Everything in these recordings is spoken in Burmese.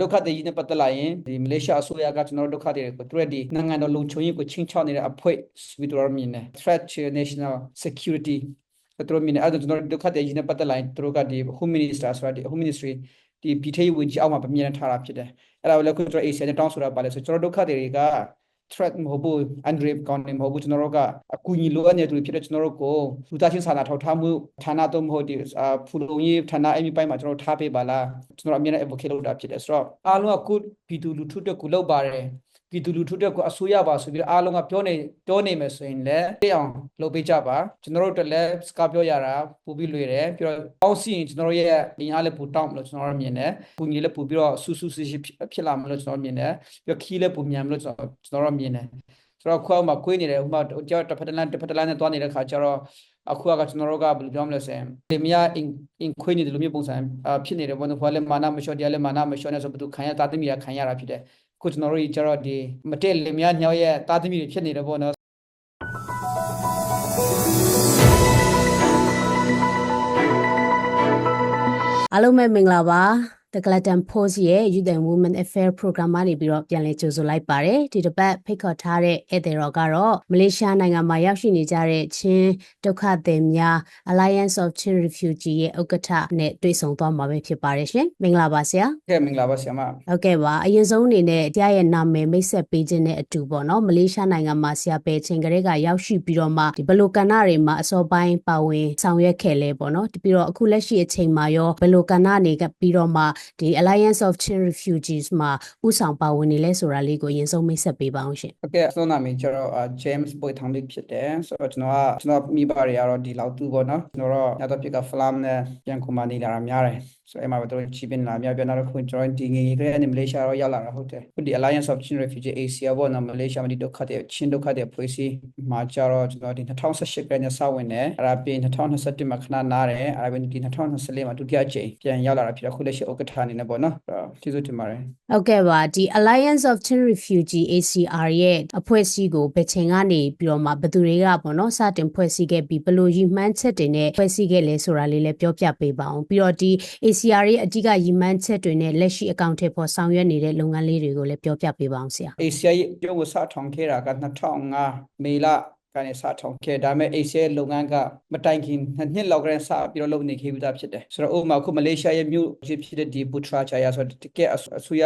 ဒုက္ခသည်ကြီးနဲ့ပတ်သက်လာရင်ဒီမလေးရှားအစိုးရကကျွန်တော်တို့ဒုက္ခသည်တွေကိုသူတို့ဒီနိုင်ငံတော်လုံခြုံရေးကိုချင်းချောက်နေတဲ့အဖွဲ့ပြီးတော့မြင်တယ် threat to national security သူတို့မြင်တယ်အဲ့ဒါကျွန်တော်တို့ဒုက္ခသည်ကြီးနဲ့ပတ်သက်လာရင်သူတို့ကဒီ home minister ဆိုတာဒီ home ministry ဒီပြည်ထောင်ဝင်ကြီးအောက်မှာပြမြင်ထားတာဖြစ်တယ်အဲ့ဒါကိုလည်းခုကျွန်တော် ASEAN နဲ့တောင်းဆိုတာပါလဲဆိုကျွန်တော်ဒုက္ခသည်တွေက threat မဟုတ်ဘူး Andre ကောင်းနေမဟုတ်ဘူးကျွန်တော်တို့ကအကူအညီလိုအပ်နေသူတွေဖြစ်တဲ့ကျွန်တော်တို့ကိုလူသားချင်းစာနာထောက်ထားမှုဌာနတော့မဟုတ်ဒီအာဖူလုံရေးဌာနအဲ့ဒီပိုင်းမှာကျွန်တော်တို့ထားပေးပါလားကျွန်တော်အမြဲတမ်း advocate လုပ်တာဖြစ်တယ်ဆိုတော့အားလုံးကကုပြည်သူလူထုတက်ကိုလုပ်ပါတယ် ပြည်သူလူထုတက်ကိုအစိုးရပါဆိုပြီးတော့အားလုံးကပြောနေပြောနေမယ်ဆိုရင်လည်းသိအောင်လုပ်ပေးကြပါကျွန်တော်တို့တက်လည်းစကားပြောရတာပူပြီးလွေတယ်ပြီးတော့အောက်စီရင်ကျွန်တော်တို့ရဲ့အင်အားလည်းပူတောင်းမလို့ကျွန်တော်တို့မြင်တယ်ပူညီလည်းပူပြီးတော့ဆူဆူဆူရှိဖြစ်လာမလို့ကျွန်တော်မြင်တယ်ပြီးတော့ခီးလည်းပူမြန်မလို့ကျွန်တော်ကျွန်တော်တို့မြင်တယ်ဆိုတော့ခွဲမှာကွေးနေတယ်ဥပမာကြောက်တစ်ဖက်တစ်လမ်းတစ်ဖက်တစ်လမ်းနဲ့တွားနေတဲ့ခါကျတော့အခုကကျွန်တော်တို့ကဘယ်လိုပြောမလဲဆိုရင်ဒီမယာအင်အင်ခွေးနေတယ်လို့မျိုးပုံစံဖြစ်နေတယ်ဘောနော်ဖွာလည်းမာနမလျှော့တရားလည်းမာနမလျှော့နေဆိုဘယ်သူခံရတာသမီးရခံရတာဖြစ်တယ် ခုကျွန်တော်တို့ကျတော့ဒီမတက်လင်များညောက်ရဲ့တာသမီတွေဖြစ်နေတယ်ပေါ့နော်အားလုံးပဲမင်္ဂလာပါ The Glutton Post ရဲ့ Youth and Women Affair Program ကနေပြီးတော့ပြန်လည်ကြိုဆိုလိုက်ပါတယ်ဒီတစ်ပတ်ဖိတ်ခေါ်ထားတဲ့ဧည့်သည်တော်ကတော့မလေးရှားနိုင်ငံမှာရောက်ရှိနေကြတဲ့ချင်းဒုက္ခသည်များ Alliance of Chin Refugee ရဲ့ဥက္ကဋ္ဌနဲ့တွေ့ဆုံသွားမှာပဲဖြစ်ပါတယ်ရှင်မင်္ဂလာပါဆရာကဲမင်္ဂလာပါဆရာမဟုတ်ကဲ့ပါအရင်ဆုံးအနေနဲ့တရားရဲ့နာမည်မိတ်ဆက်ပေးခြင်းနဲ့အတူပေါ့နော်မလေးရှားနိုင်ငံမှာဆရာပဲချင်းကလေးကရောက်ရှိပြီးတော့မှဒီဘယ်လိုကဏ္ဍတွေမှာအစောပိုင်းပါဝင်ဆောင်ရွက်ခဲ့လဲပေါ့နော်ပြီးတော့အခုလက်ရှိအချိန်မှာရောဘယ်လိုကဏ္ဍနေကပြီးတော့မှဒီ Alliance of Chin Refugees မှာဥဆောင်ပါဝင်နေလဲဆိုတာလေးကိုအရင်ဆုံးမိတ်ဆက်ပေးပါအောင်ရှင်ဟုတ်ကဲ့အစောနာမည်ကျတော့ James Boy Thambik ဖြစ်တယ်ဆိုတော့ကျွန်တော်ကကျွန်တော်မိဘတွေကတော့ဒီလောက်သူပေါ့နော်ကျွန်တော်တော့ညတော့ပြက flam နဲ့ပြန်ခုမှနေလာတာများတယ် ဆိုတော့အဲ့မှာပဲတို့ချီပင်လာများပြန်တော့ခုကျွန်တော်ဒီငယ်ငယ်ကလေးနဲ့မလေးရှားတော့ရောက်လာတာဟုတ်တယ်ခုဒီ Alliance of Chin Refugee Asia ပေါ့နော်မလေးရှားမှာဒီဒုက္ခတဲ့ချင်းဒုက္ခတဲ့ဖွဲ့စည်းမှာကျတော့ကျွန်တော်ဒီ2018ကနဲ့စဝင်တယ်အဲ့ဒါပြီး2021မှာခဏနားတယ်အဲ့ဒါပြီးဒီ2024မှာဒုတိယအကြိမ်ပြန်ရောက်လာတာဖြစ်တော့ခုလက်ရှိဥက္ကဋ္ဌအနေနဲ့ပေါ့နော်အဲ့တော့ကျေးဇူးတင်ပါတယ်ဟုတ်ကဲ့ပါဒီ Alliance of Chin Refugee ACR ရဲ့အဖွဲ့အစည်းကိုဘယ်ချိန်ကနေပြီးတော့မှဘယ်သူတွေကပေါ့နော်စတင်ဖွဲ့စည်းခဲ့ပြီးဘယ်လိုရည်မှန်းချက်တွေနဲ့ဖွဲ့စည်းခဲ့လဲဆိုတာလေးလည်းပြောပြပေးပါအောင်ပြီးတော့ဒီ ACR ရဲ့အဓိကရည်မှန်းချက်တွေနဲ့လက်ရှိအကောင့်ထဲပေါ်ဆောင်ရွက်နေတဲ့လုပ်ငန်းလေးတွေကိုလည်းပြောပြပေးပါအောင်ဆရာ ACI ရဲ့ပြုံးကိုစထောင်ခဲ့တာက2005မေလကနေစထောင်ခဲ့ဒါပေမဲ့ ACI ရဲ့လုပ်ငန်းကမတိုင်ခင်နှစ်နှစ်လောက်ကတည်းကစပြီးတော့လုပ်နေခဲ့ပြီးသားဖြစ်တယ်ဆိုတော့ဥပမာခုမလေးရှားရဲ့မြို့ဖြစ်ဖြစ်တဲ့ဒီဘူထရာချာယာဆိုတော့တကယ်အဆအဆူရ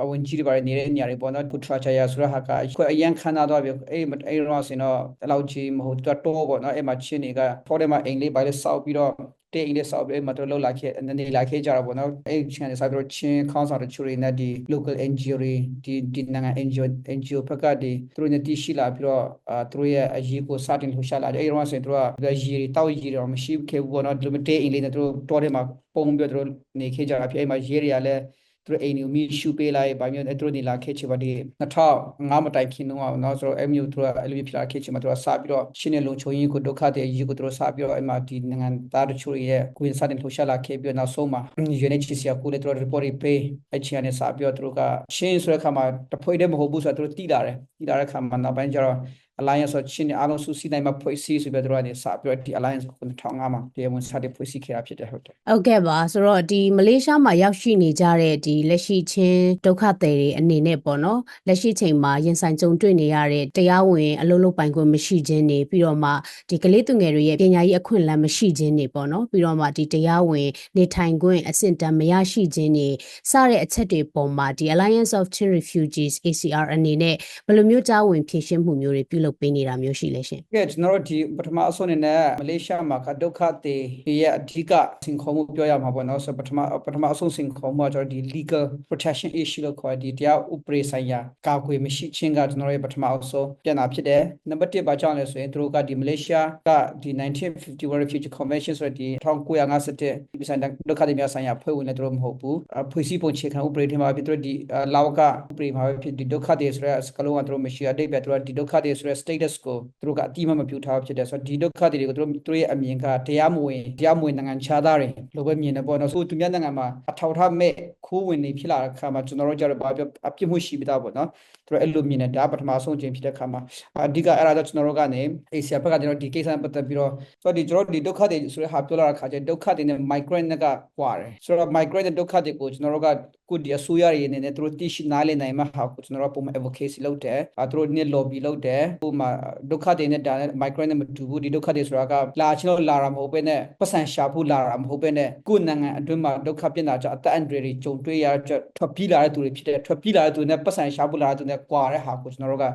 အဝင်ကြီးတွေပါနေတဲ့နေရာတွေပေါ့နော်ဘူထရာချာယာဆိုတော့ဟာကအခုအရန်ခန်းနာတော့ပြီအဲ့အဲ့တော့ဆင်တော့အဲ့လောက်ကြီးမဟုတ်တော့တော့ပေါ့နော်အဲ့မှာချင်းတွေကဖော်တယ်မှာအိမ်လေးပါလေစောက်ပြီးတော့တဲ့အိမ်လေးစောက်ပြီးအဲ့မှာတော့လောက်လာခဲ့နေလာခဲ့ကြတာပေါ့နော်အဲ့ချန်တွေစောက်ပြီးတော့ချင်းခေါင်းဆောင်တချို့တွေနဲ့ဒီ local NGO တွေဒီဒီနိုင်ငံ NGO NGO ဘက်ကဒီသူတို့နဲ့တည်ရှိလာပြီးတော့အာသူတို့ရဲ့အရေးကိုစတင်လှူရှာလာတယ်အဲ့တော့ဆင်သူတို့ကရေတွေတောက်ရေတွေတော့မရှိခဲ့ဘူးပေါ့နော်ဒီလိုတဲ့အိမ်လေးနဲ့သူတို့တောထဲမှာပုံပြီးတော့သူတို့နေခဲ့ကြတာဖြစ်အဲ့မှာရေတွေကလည်း သူတို့အိမ်ကိုမီရှူပေးလိုက်ဗာမျိုးအဲ့သူတို့နေလာခဲ့ချင်ပါဒီ2005မတိုင်ခင်တော့နော်ဆိုတော့အဲ့မျိုးသူတို့အဲ့လိုဖြစ်လာခဲ့ချင်မှာသူတို့စပြီးတော့ရှင်းနေလုံချုံရင်ကိုဒုက္ခတဲ့ရေးကိုသူတို့စပြီးတော့အဲ့မှာဒီနိုင်ငံသားတို့ချို့ရဲ့ကိုယ်စတင်လှူရှာလာခဲ့ပြီးတော့နောက်ဆုံးမှာ UNHCR ကိုလည်းသူတို့ report တွေပေးအဲ့ချင်နေစပြီးတော့သူတို့ကရှင်းဆိုတဲ့အခါမှာတဖွဲ့တည်းမဟုတ်ဘူးဆိုတော့သူတို့တိလာတယ်တိလာတဲ့အခါမှာနောက်ပိုင်းကျတော့ alliance ဆိုချင်းအားလုံးစုစည်းနိုင်မှာဖွဲ့စည်းဆိုပြီးတော့သူတို့ကနေစပြီးတော့ဒီ alliance ကို2005မှာတရားဝင်စတင်ဖွဲ့စည်းခဲ့တာဖြစ်တယ်ဟုတ်တယ်ဟုတ်ကဲ့ပါဆိုတော့ဒီမလေးရှားမှာရောက်ရှိနေကြတဲ့ဒီလက်ရှိချင်းဒုက္ခသည်တွေအနေနဲ့ပေါ့နော်လက်ရှိချိန်မှာရင်ဆိုင်ကြုံတွေ့နေရတဲ့တရားဝင်အလုပ်လုပ်ပိုင်ခွင့်မရှိခြင်းတွေပြီးတော့မှဒီကလေးသူငယ်တွေရဲ့ပညာရေးအခွင့်အလမ်းမရှိခြင်းတွေပေါ့နော်ပြီးတော့မှဒီတရားဝင်နေထိုင်ခွင့်အဆင့်တန်းမရရှိခြင်းတွေစတဲ့အချက်တွေပေါ်မှာဒီ Alliance of Chin Refugees ACR အနေနဲ့ဘယ်လိုမျိုးကြားဝင်ဖြည့်ရှင်းမှုမျိုးတွေပြုလုပ်ပေးနေတာမျိုးရှိလဲရှင်ကဲကျွန်တော်တို့ဒီပထမအဆုံးအနေနဲ့မလေးရှားမှာကဒုက္ခတွေရဲ့အဓိကစင်ခေါ်မှုပြောရမှာပေါ့နော်ဆိုပထမပထမအဆုံးစင်ခေါ်မှုကကျွန်တော်ဒီ legal protection issue လို့ခေါ်ဒီတရားဥပဒေဆိုင်ရာကာကွယ်မရှိခြင်းကကျွန်တော်တို့ရဲ့ပထမအဆုံးပြန်တာဖြစ်တယ်နံပါတ်1ဘာကြောင့်လဲဆိုရင်သူတို့ကဒီမလေးရှားကဒီ1951 refugee convention ဆိုတဲ့ဒီ1951ဒီဆိုင်ဒုက္ခတွေများဆိုင်ရာဖွဲ့ဝင်လည်းသူတို့မဟုတ်ဘူးဖွဲ့စည်းပုံခြေခံဥပဒေထဲမှာဖြစ်သူတို့ဒီလောက်ကဥပဒေမှာဖြစ်ဒီဒုက္ခတွေဆိုတဲ့စကလုံးကသူတို့မရှိအတိတ်ပဲသူတို့ဒီဒုက္ခတွေဆိုတဲ့တဲ့ status ကိုသူတို့ကအတိအမတ်မပြုထားဖြစ်တယ်ဆိုတော့ဒီဒုက္ခတွေကိုသူတို့သူတို့ရဲ့အမြင်ကတရားမဝင်တရားမဝင်နိုင်ငံခြားသားတွေလိုပဲမြင်တယ်ပေါ့နော်ဆိုသူများနိုင်ငံမှာအထောက်အထားမဲ့ခိုးဝင်နေဖြစ်လာတဲ့အခါမှာကျွန်တော်တို့ကြတော့ဘာပြောအပြစ်မှုရှိပြီးသားပေါ့နော်သူတို့အဲ့လိုမြင်တယ်ဒါပထမဆုံးချိန်ဖြစ်တဲ့အခါမှာအဓိကအဲ့ဒါတော့ကျွန်တော်တို့ကနေအေဆီယာဘက်ကကျွန်တော်ဒီကိစ္စနဲ့ပတ်သက်ပြီးတော့ဆိုတော့ဒီကျွန်တော်တို့ဒီဒုက္ခတွေဆိုတဲ့ဟာပြောလာတဲ့အခါကျဒုက္ခတွေနဲ့ migrant နဲ့ကကွာတယ်ဆိုတော့ migrant နဲ့ဒုက္ခတွေကိုကျွန်တော်တို့ကခုဒီအစိုးရတွေအနေနဲ့သူတို့သိရှိနားလည်နိုင်မှာဟာကိုကျွန်တော်တို့ပုံမှန် advocacy လုပ်တယ်အဲသူတို့နေ့ lobby လုပ်တယ်ဟိုမှာဒုက္ခတွေနဲ့ဒါနဲ့ migrant နဲ့မတူဘူးဒီဒုက္ခတွေဆိုတာကလာချင်းလို့လာတာမဟုတ်ဘဲနဲ့ပတ်စံရှာဖို့လာတာမဟုတ်ဘဲနဲ့ကိုယ်နိုင်ငံအတွင်းမှာဒုက္ခပြစ်နာကြအသက်အန္တရာယ်တွေကြုံတွေ့ရတဲ့ထွက်ပြေးလာတဲ့သူတွေဖြစ်တဲ့ထွက်ပြေးလာတဲ့သူတွေနဲ့ပတ်စံရှာဖို့လာတဲ့သူတွေနဲ့ကွာတဲ့ဟာကိုကျွန်တော်တို့က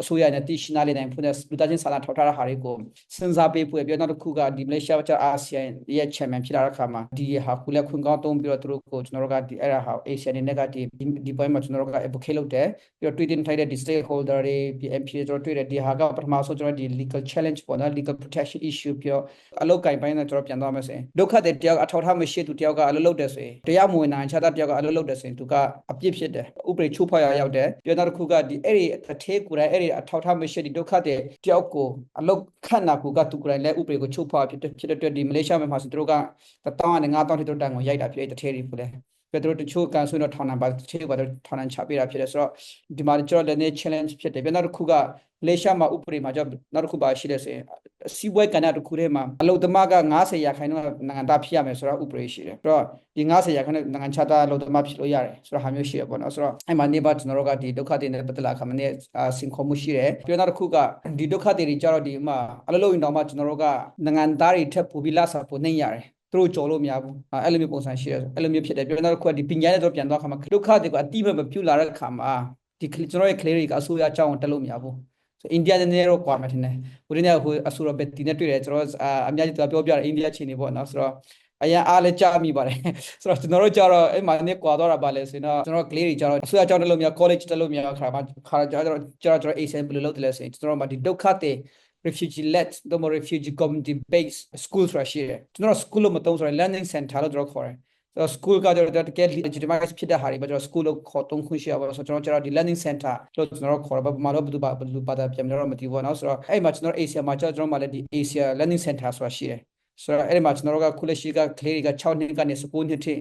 အစိုးရနဲ့တိရှိနာလေးနိုင်ဖို့နဲ့လူသားချင်းစာနာထောက်ထားတဲ့ဟာတွေကိုစဉ်းစားပေးဖို့ပြောနောက်တစ်ခုကဒီမလေးရှားကျအာဆီယံရဲ့ chairman ဖြစ်လာတဲ့အခါမှာဒီဟာကုလက်ခွင့်ကောင်းတုံးပြီးတော့သူတို့ကိုကျွန်တော်တို့ကဒီအဲ့ဒါဟာ Asia နဲ့ကဒီဒီ point မှာကျွန်တော်တို့က advocate လုပ်တယ်ပြီးတော့ tweeting ထိုက်တဲ့ဒီ stakeholder တွေ PMP တွေကျွန်တော်တွေ့တယ်ဒီဟာကပထမဆုံးကျွန်တော်ဒီ legal challenge ပေါ့နော် legal protection issue ပြောအလုပ်ကင်ပိုင်းနဲ့ကျွန်တော်ပြန်သွားမယ်ဆိုရင်ဒုက္ခတဲ့တယောက်အထောက်ထားမရှိသူတယောက်ကအလုပ်လုပ်တယ်ဆိုရင်တရားမဝင်နိုင်ချတာတယောက်ကအလုပ်လုပ်တယ်ဆိုရင်သူကအပြစ်ဖြစ်တယ်ဥပဒေချိုးဖောက်ရရောက်တယ်ပြီးတော့နောက်တစ်ခုကဒီအဲ့ဒီအထေးကိုယ်တိုင်အဲ့ဒီအထောက်ထားမရှိဒီဒုက္ခတဲ့တယောက်ကိုအလုတ်ခန့်နာကူကသူကိုယ်တိုင်လည်းဥပဒေကိုချုပ်ဖောက်ဖြစ်တဲ့ဖြစ်တဲ့အတွက်ဒီမလေးရှားမှာဆိုသူတို့ကတောင်းရနဲ့9000တိတို့တန်ကိုရိုက်တာဖြစ်တဲ့တထဲတွေဖြစ်တယ် ပြတို့တချို့ကန်ဆိုတော့ထောင်နံပါတ်တစ်ချက်ပါတော့ထောင်နံချပေးတာဖြစ်တယ်ဆိုတော့ဒီမှာကျွန်တော်လည်း challenge ဖြစ်တယ်ပြန်နောက်တစ်ခုကမလေးရှားမှာဥပဒေမှာကြောင့်နောက်တစ်ခုပါရှိတယ်ဆိုရင်စီးပွဲကဏ္ဍတစ်ခုထဲမှာအလုတ်သမားက90ရာခိုင်နှုန်းနိုင်ငံသားဖြစ်ရမယ်ဆိုတော့ဥပဒေရှိတယ်ပြီးတော့ဒီ90ရာခိုင်နှုန်းနိုင်ငံခြားသားအလုတ်သမားဖြစ်လို့ရတယ်ဆိုတော့ဟာမျိုးရှိရပေါ့နော်ဆိုတော့အဲ့မှာနေပါကျွန်တော်တို့ကဒီဒုက္ခတွေနဲ့ပတ်သက်လာခါမနေ့စင်ခေါ်မှုရှိတယ်ပြီးတော့နောက်တစ်ခုကဒီဒုက္ခတွေကြတော့ဒီမှာအလုတ်လို့ရင်တော့မှကျွန်တော်တို့ကနိုင်ငံသားတွေထက်ပိုပြီးလာစားပိုနေရတယ် သူတို့ကြော်လို့မရဘူးအဲ့လိုမျိုးပုံစံရှိတယ်အဲ့လိုမျိုးဖြစ်တယ်ပြောတော့ခုကဒီပညာနဲ့တော့ပြန်သွားခါမှာဒုက္ခတွေကိုအတိမမပြုတ်လာတဲ့ခါမှာဒီကျွန်တော်ရဲ့ clear တွေကအစိုးရအကြောင်းတက်လို့မရဘူးဆိုအိန္ဒိယနဲ့တော့ကွာမှထင်တယ်။ဦးရင်းကဟိုအဆူရဘက်တီနဲ့တွေ့တယ်ကျွန်တော်အများကြီးသူပြောပြတယ်အိန္ဒိယချင်းနေပေါ့နော်ဆိုတော့အရင်အားလည်းကြားမိပါတယ်ဆိုတော့ကျွန်တော်တို့ကြတော့အဲ့မှာနေကွာတော့တာပါလဲဆိုတော့ကျွန်တော်ကလေးတွေကြတော့အဆူရအကြောင်းတက်လို့မရ college တက်လို့မရခါမှာခါကြတော့ကြတော့ကျွန်တော် ASM ဘယ်လိုလုပ်တယ်လဲဆိုရင်ကျွန်တော်မှဒီဒုက္ခတဲ့ refugee led တော့ refugee community based school ဆိုတာရှိတယ်ကျွန်တော် school လို့မသုံးဆိုရင် learning center လို့ကျွန်တော်ခေါ်တယ်ဆိုတော့ school ကကျတော့တကယ် legitimize ဖြစ်တဲ့ဟာတွေပဲကျွန်တော် school လို့ခေါ်သုံးခွင့်ရှိရပါတော့ဆိုတော့ကျွန်တော်ကျတော့ဒီ learning center လို့ကျွန်တော်ခေါ်တော့ဘာမှတော့ဘယ်သူဘာဘယ်သူဘာသာပြန်တော့မသိဘူးเนาะဆိုတော့အဲ့မှာကျွန်တော် Asia မှာကျတော့ကျွန်တော်မှလည်းဒီ Asia learning center ဆိုတာရှိတယ်ဆိုတော့အဲ့ဒီမှာကျွန်တော်တို့ကခုလက်ရှိကကလေးတွေက6နှစ်ကနေ19နှစ်ထိ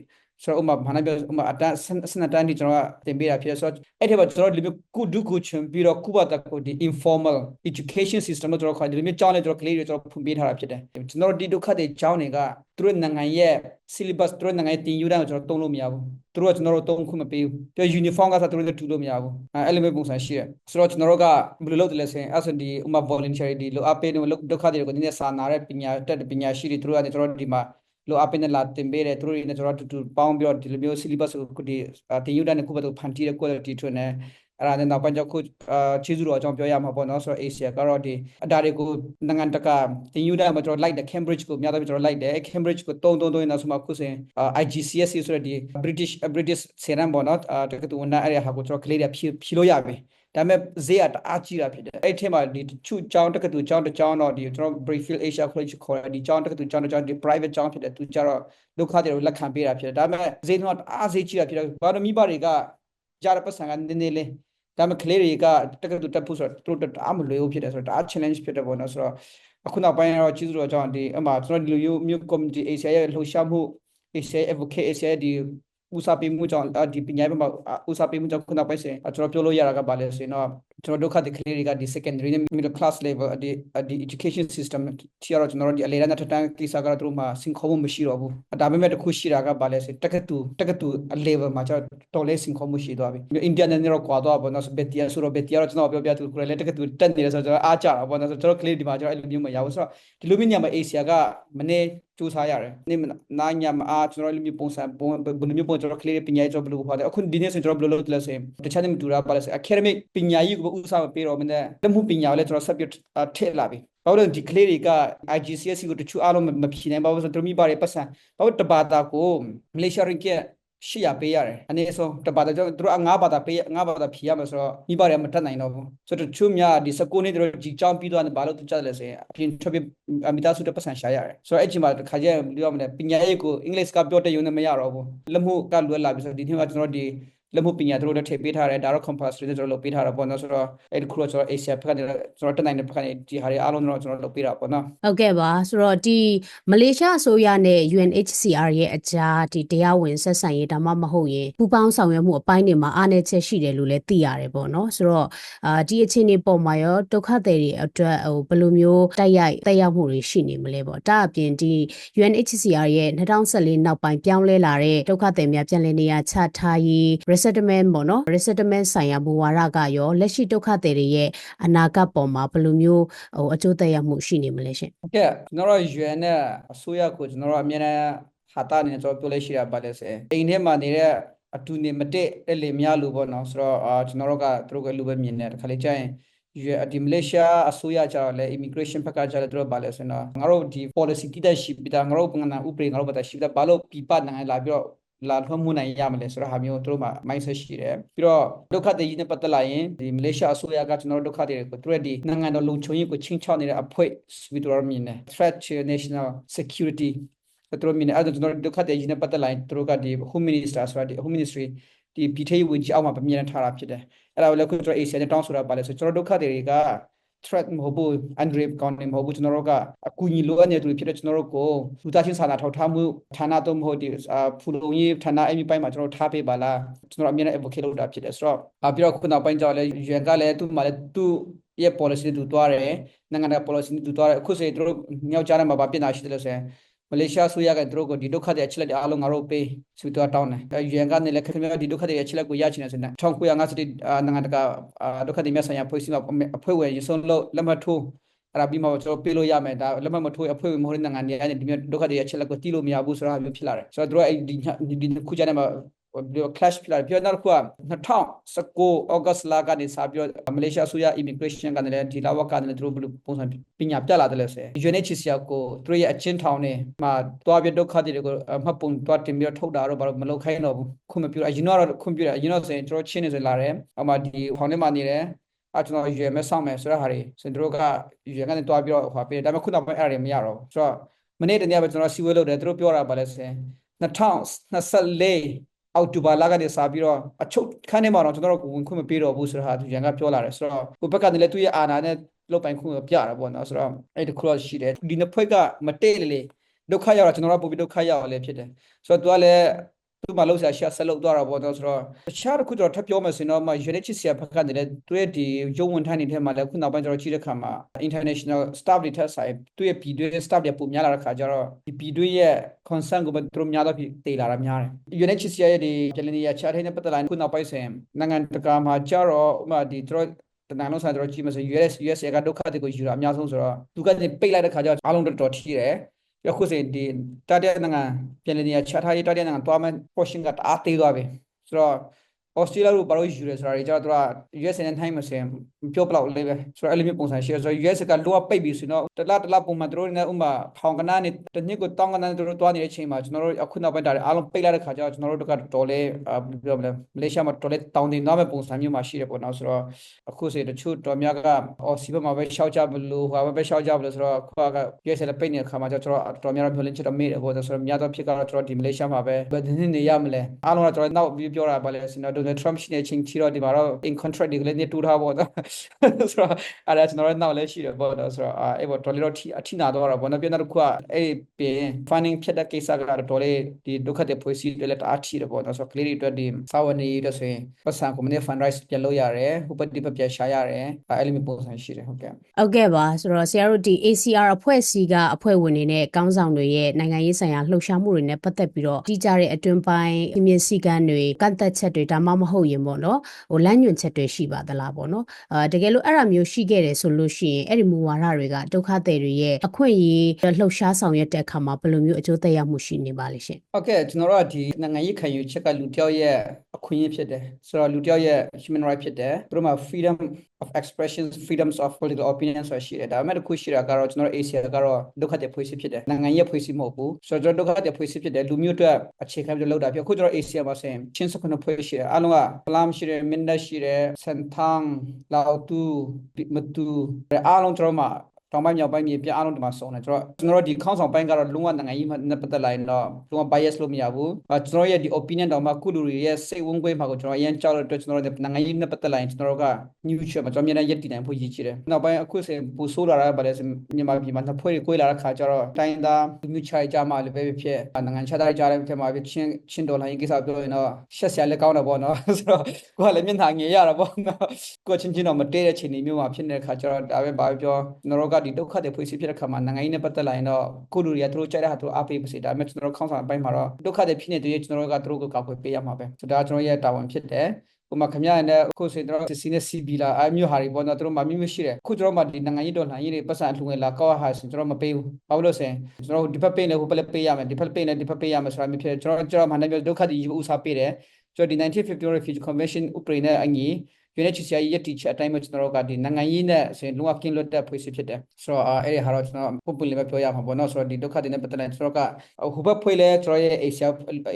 ဆိုတော့ဥမာဘာနာပြောဥမာအတန်းစနတန်းဒီကျွန်တော်ကတင်ပေးတာဖြစ်ဆိုတော့အဲ့ဒီမှာကျွန်တော်ဒီမျိုးကုဒုကုချွန်ပြီးတော့ကုဘတာကိုဒီ informal education system လို့ကျွန်တော်ခေါ်ဒီမျိုးကျောင်းလေးကျွန်တော်ကလေးတွေကျွန်တော်ဖွင့်ပေးထားတာဖြစ်တယ်ကျွန်တော်ဒီဒုက္ခတွေကျောင်းတွေကသူတို့နိုင်ငံရဲ့ syllabus သူတို့နိုင်ငံရဲ့တင်ယူတိုင်းကိုကျွန်တော်တုံးလို့မရဘူးသူတို့ကကျွန်တော်တို့တုံးခွင့်မပေးဘူးပြော uniform ကစားသူတို့လည်းတူလို့မရဘူးအဲအဲ့လိုမျိုးပုံစံရှိတယ်ဆိုတော့ကျွန်တော်တို့ကဘယ်လိုလုပ်တယ်လဲဆိုရင်အဲ့ဆိုဒီဥမာ voluntary ဒီလိုအပေးတယ်ဒုက္ခတွေကိုနည်းနည်းစာနာတဲ့ပညာတက်ပညာရှိတွေသူတို့ကကျွန်တော်တို့ဒီမှာ လိုအပ်တဲ့လာတင်ပေးတယ်သူတို့တွေနဲ့ကျွန်တော်တို့တူတူပေါင်းပြီးတော့ဒီလိုမျိုး syllabus ကိုဒီတင်ယူတဲ့ခုဘက်ကိုဖန်တီးတဲ့ quality ထွန်းနေအဲ့ဒါနဲ့နောက်ပိုင်းကျခုအာချီးစုတော်အကြောင်းပြောရမှာပေါ့နော်ဆိုတော့ Asia ကတော့ဒီအတားတွေကိုနိုင်ငံတကာတင်ယူတဲ့မှာကျွန်တော်လိုက်တယ် Cambridge ကိုများတော့ကျွန်တော်လိုက်တယ် Cambridge ကိုတုံးတုံးတုံးနေဆိုမှခုစဉ် IGCSE ဆိုတဲ့ဒီ British British ဆေရန်ပေါ့နော်တကတူဝန်အဲ့ရဟာကိုကျွန်တော်ကလေးတွေဖြီဖြီလို့ရပြီ ဒါပေမဲ့ဈေးကတအားကြီးတာဖြစ်တယ်အဲ့ထက်မှာဒီချူကျောင်းတက္ကသိုလ်ကျောင်းတစ်ကျောင်းတော့ဒီကျွန်တော် Brickfield Asia College ခေါ်တယ်ဒီကျောင်းတက္ကသိုလ်ကျောင်းတစ်ကျောင်းဒီ private ကျောင်းဖြစ်တယ်သူကျတော့ဒုက္ခတွေကိုလက်ခံပေးတာဖြစ်တယ်ဒါပေမဲ့ဈေးတော့တအားဈေးကြီးတာဖြစ်တယ်ဘာလို့မိဘတွေကကြားတဲ့ပတ်စံကနည်းနည်းလေးဒါပေမဲ့ကလေးတွေကတက္ကသိုလ်တက်ဖို့ဆိုတော့သူတို့တအားမလွယ်ဘူးဖြစ်တယ်ဆိုတော့တအား challenge ဖြစ်တယ်ပေါ့နော်ဆိုတော့အခုနောက်ပိုင်းတော့ကျေးဇူးတော်ကြောင့်ဒီအမှကျွန်တော်ဒီလိုမျိုး community Asia ရဲ့လှူရှားမှု Asia advocate Asia ဒီ ဦးစားပေးမှုကြောင့်ဒီပညာရေးမှာဦးစားပေးမှုကြောင့်ခုနောက်ပိုင်းစဉ်ကျွန်တော်ပြောလို့ရတာကဘာလဲဆိုရင်တော့ ကျွန်တော်ဒုက္ခသည်ကလေးတွေကဒီ secondary နဲ့ middle class level ဒီဒီ education system တီရတော့ကျွန်တော်တို့ဒီအလေတန်းတစ်တန်းကိစ္စကတော့သူတို့မှာစင်ခေါ်မှုမရှိတော့ဘူးဒါပေမဲ့တခုရှိတာကဘာလဲဆိုတက်ကတူတက်ကတူ level မှာကျွန်တော်တော်လေးစင်ခေါ်မှုရှိသွားပြီအိန္ဒိယနဲ့တော့ကွာတော့ဘောနော်ဘက်တီယာဆိုတော့ဘက်တီယာတော့ကျွန်တော်ပြောပြသူကိုလည်းတက်ကတူတက်နေတယ်ဆိုတော့ကျွန်တော်အားကြတာဘောနော်ကျွန်တော်ကလေးဒီမှာကျွန်တော်အဲ့လိုမျိုးမရဘူးဆိုတော့ဒီလိုမျိုးညမှာ Asia ကမနေ့စူးစမ်းရတယ်နေ့နာညမှာအားကျွန်တော်လိုမျိုးပုံစံဘယ်လိုမျိုးပုံကျွန်တော်ကလေးပညာရေးကျွန်တော်ဘယ်လိုခေါ်တယ်အခုဒီနေ့ဆိုကျွန်တော်ဘယ်လိုလုပ်လဲဆိုရင်တခြားနေမတူတာပါလဲဆို academic ပညာရေးကိုဥစားပေးတော့မနဲ့လက်မှုပညာကိုလည်းကျွန်တော်ဆက်ပြီးထည့်လာပြီဘာလို့ဒီကလေးတွေက IGCSE ကိုတချို့အားလုံးမဖြေနိုင်ပါဘူးဆိုတော့သူမိဘတွေပတ်စံဘာလို့တဘာတာကိုမလေးရှားရင်းကရှေ့ရပေးရတယ်အနေအဆုံးတပါတော့သူတို့ငါးဘာသာပေးငါးဘာသာဖြေရမယ်ဆိုတော့မိဘတွေကမတတ်နိုင်တော့ဘူးဆိုတော့တချို့များဒီ19နှစ်တို့ကြီးချောင်းပြီးသွားတယ်ဘာလို့သူကြတယ်လဲဆိုရင်အပြင်ထွက်ပြီးအမိသားစုတပတ်ဆန်ရှာရတယ်ဆိုတော့အဲ့ချိန်မှာခါကျရင်ပြောရမလဲပညာရေးကိုအင်္ဂလိပ်ကပြောတဲ့ယုံနဲ့မရတော့ဘူးလက်မှုကလွယ်လာပြီဆိုတော့ဒီနေ့မှာကျွန်တော်ဒီ လက်မှုပညာတို့လည်းထည့်ပေးထားတယ်ဒါတော့ compulsory နဲ့ကျွန်တော်လုပ်ပေးထားတာပေါ့နော်ဆိုတော့အဲ့ဒီခုတော့ကျွန်တော် Asia ဘက်ကနေကျွန်တော်တက်နိုင်တဲ့ဘက်ကနေဒီဟာတွေအားလုံးတော့ကျွန်တော်လုပ်ပေးတာပေါ့နော်ဟုတ်ကဲ့ပါဆိုတော့ဒီမလေးရှားအစိုးရနဲ့ UNHCR ရဲ့အကြားဒီတရားဝင်ဆက်ဆံရေးဒါမှမဟုတ်ရင်ပူးပေါင်းဆောင်ရွက်မှုအပိုင်းတွေမှာအားနည်းချက်ရှိတယ်လို့လည်းသိရတယ်ပေါ့နော်ဆိုတော့အာဒီအခြေအနေပေါ်မှာရောဒုက္ခသည်တွေအတွက်ဟိုဘယ်လိုမျိုးတိုက်ရိုက်တက်ရောက်မှုတွေရှိနေမလဲပေါ့ဒါအပြင်ဒီ UNHCR ရဲ့2014နောက်ပိုင်းပြောင်းလဲလာတဲ့ဒုက္ခသည်များပြန်လည်နေရာချထားရေး resettlement ပေါ့နော် resettlement ဆိုင်ရာဘူဝါဒကရောလက်ရှိဒုက္ခသည်တွေရဲ့အနာဂတ်ပေါ်မှာဘယ်လိုမျိုးဟိုအကျိုးသက်ရောက်မှုရှိနေမလဲရှင်ဟုတ်ကဲ့ကျွန်တော်တို့ UN နဲ့အစိုးရကိုကျွန်တော်တို့အများနဲ့ဟာတာနေကျွန်တော်ပြောလို့ရှိတာပါလဲစေအိမ်ထဲမှာနေတဲ့အတူနေမတက်တဲ့လေများလူပေါ့နော်ဆိုတော့အာကျွန်တော်တို့ကသူတို့ကလူပဲမြင်တယ်တခါလေကြာရင် UN ဒီမလေးရှားအစိုးရကြတော့လေ immigration ဘက်ကကြတယ်သူတို့ပါလဲဆိုတော့ငါတို့ဒီ policy တိတက်ရှိပြီးသားငါတို့ပငနာဥပဒေငါတို့ဘာသာရှိပြီးသားဘာလို့ပြပနိုင်လာပြီးတော့ လာထွန်းမှုနိုင်ရမလဲဆိုတော့ဟာမျိုးတို့မှာ mindset ရှိတယ်ပြီးတော့ဒုက္ခသည်ကြီးနဲ့ပတ်သက်လာရင်ဒီမလေးရှားအစိုးရကကျွန်တော်တို့ဒုက္ခသည်တွေကိုသူတို့ဒီနိုင်ငံတော်လုံခြုံရေးကိုချင်းချောက်နေတဲ့အဖွဲ့ပြီးတော့မြင်တယ် threat to national security သူတို့မြင်တယ်အဲ့ဒါကျွန်တော်တို့ဒုက္ခသည်ကြီးနဲ့ပတ်သက်လာရင်သူတို့ကဒီ home minister ဆိုတာဒီ home ministry ဒီပြည်ထောင်ဝင်ကြီးအောက်မှာပြမြင်ထားတာဖြစ်တယ်အဲ့ဒါကိုလည်းခုကျွန်တော် ASEAN နဲ့တောင်းဆိုတာပါလဲဆိုကျွန်တော်ဒုက္ခသည်တွေက threat မဟုတ်ဘူး unrape ကောင်းနေမဟုတ်ဘူးကျွန်တော်တို့ကအကူအညီလိုအပ်နေတဲ့သူတွေဖြစ်တဲ့ကျွန်တော်တို့ကိုလူသားချင်းစာနာထောက်ထားမှုဌာနတော့မဟုတ်ဒီအာဖူလုံရေးဌာနအဲ့ဒီပိုင်းမှာကျွန်တော်တို့ထားပေးပါလားကျွန်တော်အမြဲတမ်း advocate လုပ်တာဖြစ်တယ်ဆိုတော့အပြီးတော့ခုနောက်ပိုင်းကျတော့လည်း UN ကလည်းသူ့မှာလည်းသူ့ရဲ့ policy နဲ့သူသွားတယ်နိုင်ငံတကာ policy နဲ့သူသွားတယ်အခုဆိုရင်တို့မြောက်ကြားထဲမှာဗာပြင်တာရှိတယ်လို့ဆိုရင် မလေးရှားဆိုရကတို့ကိုဒီဒုက္ခတွေအချက်လက်တွေအားလုံးငါတို့ပေးဆွေးသွားတောင်းတယ်အဲ UN ကနေလည်းခင်ဗျားဒီဒုက္ခတွေအချက်လက်ကိုရချင်တယ်ဆိုရင်1950နိုင်ငံတကာဒုက္ခတွေမြတ်ဆိုင်ရာဖွဲ့စည်းမှာအဖွဲ့ဝင်ရဆုံးလို့လက်မှတ်ထိုးအဲ့ဒါပြီးမှကျွန်တော်ပြေးလို့ရမယ်ဒါလက်မှတ်မထိုးအဖွဲ့ဝင်မဟုတ်တဲ့နိုင်ငံတွေအဲ့ဒီမျိုးဒုက္ခတွေအချက်လက်ကိုတီးလို့မရဘူးဆိုတာမျိုးဖြစ်လာတယ်ဆိုတော့တို့အဲ့ဒီဒီခုကြတဲ့မှာ ဒီ clash ဖြစ်လာတယ်ပြောနောက်တစ်ခုက2019 August လကနေစပြီးတော့မလေးရှားအစိုးရ immigration ကနေလည်းဒီလာဝကကနေလည်းသူတို့ဘယ်လိုပုံစံပညာပြလာတယ်လဲဆို UNHCR ကိုသူတို့ရဲ့အချင်းထောင်နဲ့မှာတွားပြီးဒုက္ခတွေကိုမှတ်ပုံတွားတင်ပြီးတော့ထုတ်တာတော့ဘာလို့မလုပ်ခိုင်းတော့ဘူးခွင့်မပြုအရင်တော့ခွင့်ပြုတယ်အရင်တော့ဆိုရင်တို့ချင်းနေဆိုလာတယ်အမှဒီဖောင်ထဲမှာနေတယ်အဲ့ကျွန်တော်ရွယ်မဲ့ဆောင်မယ်ဆိုတဲ့ဟာတွေစင်တို့ကရွယ်ကနေတွားပြီးတော့ဟောပေးတယ်ဒါပေမဲ့ခုနောက်ပိုင်းအဲ့ဒါတွေမရတော့ဘူးဆိုတော့မနေ့တနေ့ပဲကျွန်တော်စီဝဲလုပ်တယ်သူတို့ပြောတာပါလဲဆိုရင်2024 အောက်တိုဘာလကနေစပြီးတော့အချုပ်ခန်းထဲမှာတော့ကျွန်တော်တို့ဝင်ခွင့်မပေးတော့ဘူးဆိုတော့ဟာသူရန်ကပြောလာတယ်ဆိုတော့ဟိုဘက်ကနေလည်းသူ့ရဲ့အာဏာနဲ့လုပ်ပိုင်ခွင့်ကိုပြတာပေါ့နော်ဆိုတော့အဲ့ဒီခုတော့ရှိတယ်ဒီနှစ်ဖွဲ့ကမတည့်လေလေဒုက္ခရောက်တာကျွန်တော်တို့ပို့ပြီးဒုက္ခရောက်ရလဲဖြစ်တယ်ဆိုတော့သူကလည်း သူ့မှာလောက်ဆရာရှာဆက်လုပ်သွားတာပေါ့နော်ဆိုတော့တခြားတစ်ခုတော့ထပ်ပြောမယ်ဆိုတော့မှ UNHCR ဆရာဘက်ကနေလည်းသူရဲ့ဒီရုံဝန်ထမ်းတွေထဲမှာလည်းခုနောက်ပိုင်းကျွန်တော်ကြည့်တဲ့ခါမှာ international staff တွေထက်ဆိုင်သူရဲ့ပြည်တွင်း staff တွေပုံများလာတဲ့ခါကျတော့ဒီပြည်တွင်းရဲ့ concern ကိုသူတို့များတော့ပြည်တေးလာတာများတယ် UNHCR ရဲ့ဒီဂျလနီယာချားထိုင်းနဲ့ပတ်သက်လာခုနောက်ပိုင်းဆိုရင်နိုင်ငံတကာမှာကျတော့ဥပမာဒီသူတို့တနင်္လာနေ့ဆိုင်တော့ကြည့်မစ US US ကဒုက္ခတွေကိုယူတာအများဆုံးဆိုတော့သူကနေပိတ်လိုက်တဲ့ခါကျတော့အားလုံးတော်တော်ထိတယ် ရခုစင်ဒီတာတဲ့နိုင်ငံပြည်နေရချထားရေးတာတဲ့နိုင်ငံတွားမဲ့ portion ကတအားသေးသွားပြီဆိုတော့ Australia တို့ဘာလို့ယူရဲဆိုတာတွေကျတော့သူက US နဲ့ထိုင်းမစင်ပြောပလောက်လေးပဲဆိုတော့အဲ့လိုမျိုးပုံစံရှိရဆိုတော့ US ကလောပိတ်ပြီဆိုတော့တလားတလားပုံမှန်တို့နဲ့ဥမာထောင်ကနာနဲ့တနည်းကိုတောင်းကနာနဲ့တို့တွားနေတဲ့အချိန်မှာကျွန်တော်တို့အခုနောက်ပိုင်းတာအားလုံးပိတ်လိုက်တဲ့ခါကျတော့ကျွန်တော်တို့ကတော်လေးပြောမလဲမလေးရှားမှာတော်လေးတောင်းတင်သွားမဲ့ပုံစံမျိုးမှာရှိတယ်ပေါ့နော်ဆိုတော့အခုစေတချို့တော်များကအော်စီဘက်မှာပဲရှောက်ကြမလို့ဟိုပဲရှောက်ကြမလို့ဆိုတော့ခုက US လည်းပိတ်နေတဲ့ခါမှာကျတော့တော်များတော့မျောလင်းချက်တော့မေ့တယ်ပေါ့ဆိုတော့များတော့ဖြစ်ကတော့ကျွန်တော်ဒီမလေးရှားမှာပဲဘယ်နည်းနေရမလဲအားလုံးကကျွန်တော်နောက်ပြီးပြောတာပါလေဆိုတော့ Donald Trump ရှိနေချင်းချီတော့ဒီမှာတော့ in contract တွေလည်းနေတူထားပေါ့နော်ဆိုတော့အဲ့ဒါကျွန်တော်တို့နောက်လည်းရှိတယ်ပေါ့နော်ဆိုတော့အဲ့ပေါ့တော်လေးတော့အထိနာတော့တာပေါ့နော်ပြန်တော့ခုကအဲ့ပြင် funding ဖြစ်တဲ့ကိစ္စကတော့တော်လေးဒီဒုက္ခတဲ့ဖွဲ့စည်းတွေလည်းတအားထိတယ်ပေါ့နော်ဆိုတော့ကလေးတွေအတွက်ဒီစာဝန်နေရဆိုရင်ပတ်စံ community fundraise ပြန်လုပ်ရတယ်ဟိုပတ်ဒီပတ်ပြန်ရှာရတယ်အဲ့လိုမျိုးပုံစံရှိတယ်ဟုတ်ကဲ့ဟုတ်ကဲ့ပါဆိုတော့ဆရာတို့ဒီ ACR အဖွဲ့အစည်းကအဖွဲ့ဝင်တွေနဲ့ကောင်းဆောင်တွေရဲ့နိုင်ငံရေးဆိုင်ရာလှုပ်ရှားမှုတွေနဲ့ပတ်သက်ပြီးတော့ကြီးကြတဲ့အတွင်းပိုင်းအမြင့်စည်းကမ်းတွေကန့်သက်ချက်တွေဒါမှမဟုတ်ရင်ပေါ့နော်ဟိုလမ်းညွှန်ချက်တွေရှိပါသလားပေါ့နော်အာတကယ်လို့အဲ့ဒါမျိုးရှိခဲ့တယ်ဆိုလို့ရှိရင်အဲ့ဒီမူဝါဒတွေကဒုက္ခသည်တွေရဲ့အခွင့်အရေးလှုပ်ရှားဆောင်ရွက်တဲ့အခါမှာဘယ်လိုမျိုးအကျိုးသက်ရောက်မှုရှိနေပါလိမ့်ရှင်ဟုတ်ကဲ့ကျွန်တော်တို့ကဒီနိုင်ငံရေးခံယူချက်ကလူတယောက်ရဲ့အခွင့်အရေးဖြစ်တယ်ဆိုတော့လူတယောက်ရဲ့ human right ဖြစ်တယ်သူတို့မှာ freedom of expression freedoms of political opinion ဆိုတာရှိတယ်ဒါပေမဲ့တစ်ခုရှိတာကတော့ကျွန်တော်တို့ Asia ကတော့ဒုက္ခတဲ့ဖွဲ့စည်းဖြစ်တယ်နိုင်ငံရေးဖွဲ့စည်းမဟုတ်ဘူးဆိုတော့ကျွန်တော်ဒုက္ခတဲ့ဖွဲ့စည်းဖြစ်တယ်လူမျိုးအတွက်အခြေခံပြီးလုပ်တာဖြစ်အခုကျွန်တော် Asia မှာဆိုရင်ချင်းစခွန်းဖွဲ့ရှိတယ်အားလုံးကဖလမ်ရှိတယ်မင်းဒရှိတယ်စန်သန်းလာတူမတူအားလုံးကျွန်တော်မှာ တောင်ပိုင်းမြောက်ပိုင်းမြေပြအားလုံးဒီမှာစုံတယ်ကျွန်တော်ကျွန်တော်တို့ဒီခေါင်းဆောင်ပိုင်းကတော့လုံးဝနိုင်ငံရေးမှနဲ့ပတ်သက်လာရင်တော့လုံးဝ bias လို့မရဘူးအဲကျွန်တော်ရဲ့ဒီ opinion တော့မှကုလူတွေရဲ့စိတ်ဝင်ခွေးမှာကိုကျွန်တော်အရင်ကြောက်တဲ့အတွက်ကျွန်တော်တို့နိုင်ငံရေးနဲ့ပတ်သက်လာရင်ကျွန်တော်တို့က neutral မှာကျွန်တော်အများနဲ့ရက်တည်နိုင်ဖို့ရည်ကြီးတယ်နောက်ပိုင်းအခုဆိုရင်ပူဆိုးလာတာဗါလဲဆိုမြန်မာပြည်မှာနှစ်ဖွဲ့တွေ꿰လာတဲ့ခါကျတော့တိုင်းသားမြူချာကြမှာလည်းပဲဖြစ်နိုင်ငံခြားသားကြားတဲ့ဖြစ်မှာဖြစ်ချင်းချင်းဒေါ်လာရေးကိစ္စပြောရင်တော့ရှက်ဆရာလည်းကောင်းတယ်ပေါ့နော်ဆိုတော့ကိုကလည်းမျက်နှာငယ်ရတာပေါ့နော်ကိုချင်းချင်းတော့မတည့်တဲ့ချိန်မျိုးမှာဖြစ်နေတဲ့ခါကျတော့ဒါပဲဘာပြောကျွန်တော်တို့ကဒီဒုက္ခတွေဖွေးစီဖြစ်တဲ့ခါမှာနိုင်ငံရေးနဲ့ပတ်သက်လာရင်တော့ကိုလူတွေကသူတို့ကြိုက်တဲ့ဟာသူတို့အားပေးပါစေဒါပေမဲ့ကျွန်တော်တို့ခေါင်းဆောင်အပိုင်းမှာတော့ဒုက္ခတွေဖြစ်နေတဲ့ကျွန်တော်တို့ကသူတို့ကိုကောက်ွယ်ပေးရမှာပဲဆိုတော့ဒါကျွန်တော်ရဲ့တာဝန်ဖြစ်တယ်ဥမာခမရတဲ့အခုဆိုရင်တော့စီနဲ့စီဘီလာအမျိုးဟာတွေပေါ့နော်သူတို့မှမိမရှိတယ်ခုကျွန်တော်မှဒီနိုင်ငံရေးတော်လှန်ရေးတွေပတ်စံအလှူငွေလာကောက်ဟာဆိုကျွန်တော်မပေးဘူးဘာလို့လဲဆိုရင်ကျွန်တော်ဒီဘက်ပေးနေဟိုဘက်ပေးရမယ်ဒီဘက်ပေးနေဒီဘက်ပေးရမယ်ဆိုတာမျိုးဖြစ်ကျွန်တော်ကျွန်တော်မှလည်းဒုက္ခတွေယူဥစားပေးတယ်ကျွန်တော်ဒီ1950 Refugee Convention ဥပဒေနဲ့အညီ UNHCR ရဲ့တည်ချက်အတိုင်းပဲကျွန်တော်တို့ကဒီနိုင်ငံရေးနဲ့ဆိုရင်လုံးဝကင်းလွတ်တဲ့ဖွဲ့စည်းဖြစ်တယ်ဆိုတော့အဲ့ဒီဟာတော့ကျွန်တော်ပုံပွင့်လေးပဲပြောရမှာပေါ့နော်ဆိုတော့ဒီဒုက္ခတွေနဲ့ပတ်သက်တဲ့ကျွန်တော်ကဟိုဘက်ဖွဲ့လဲကျွန်တော်ရဲ့ Asia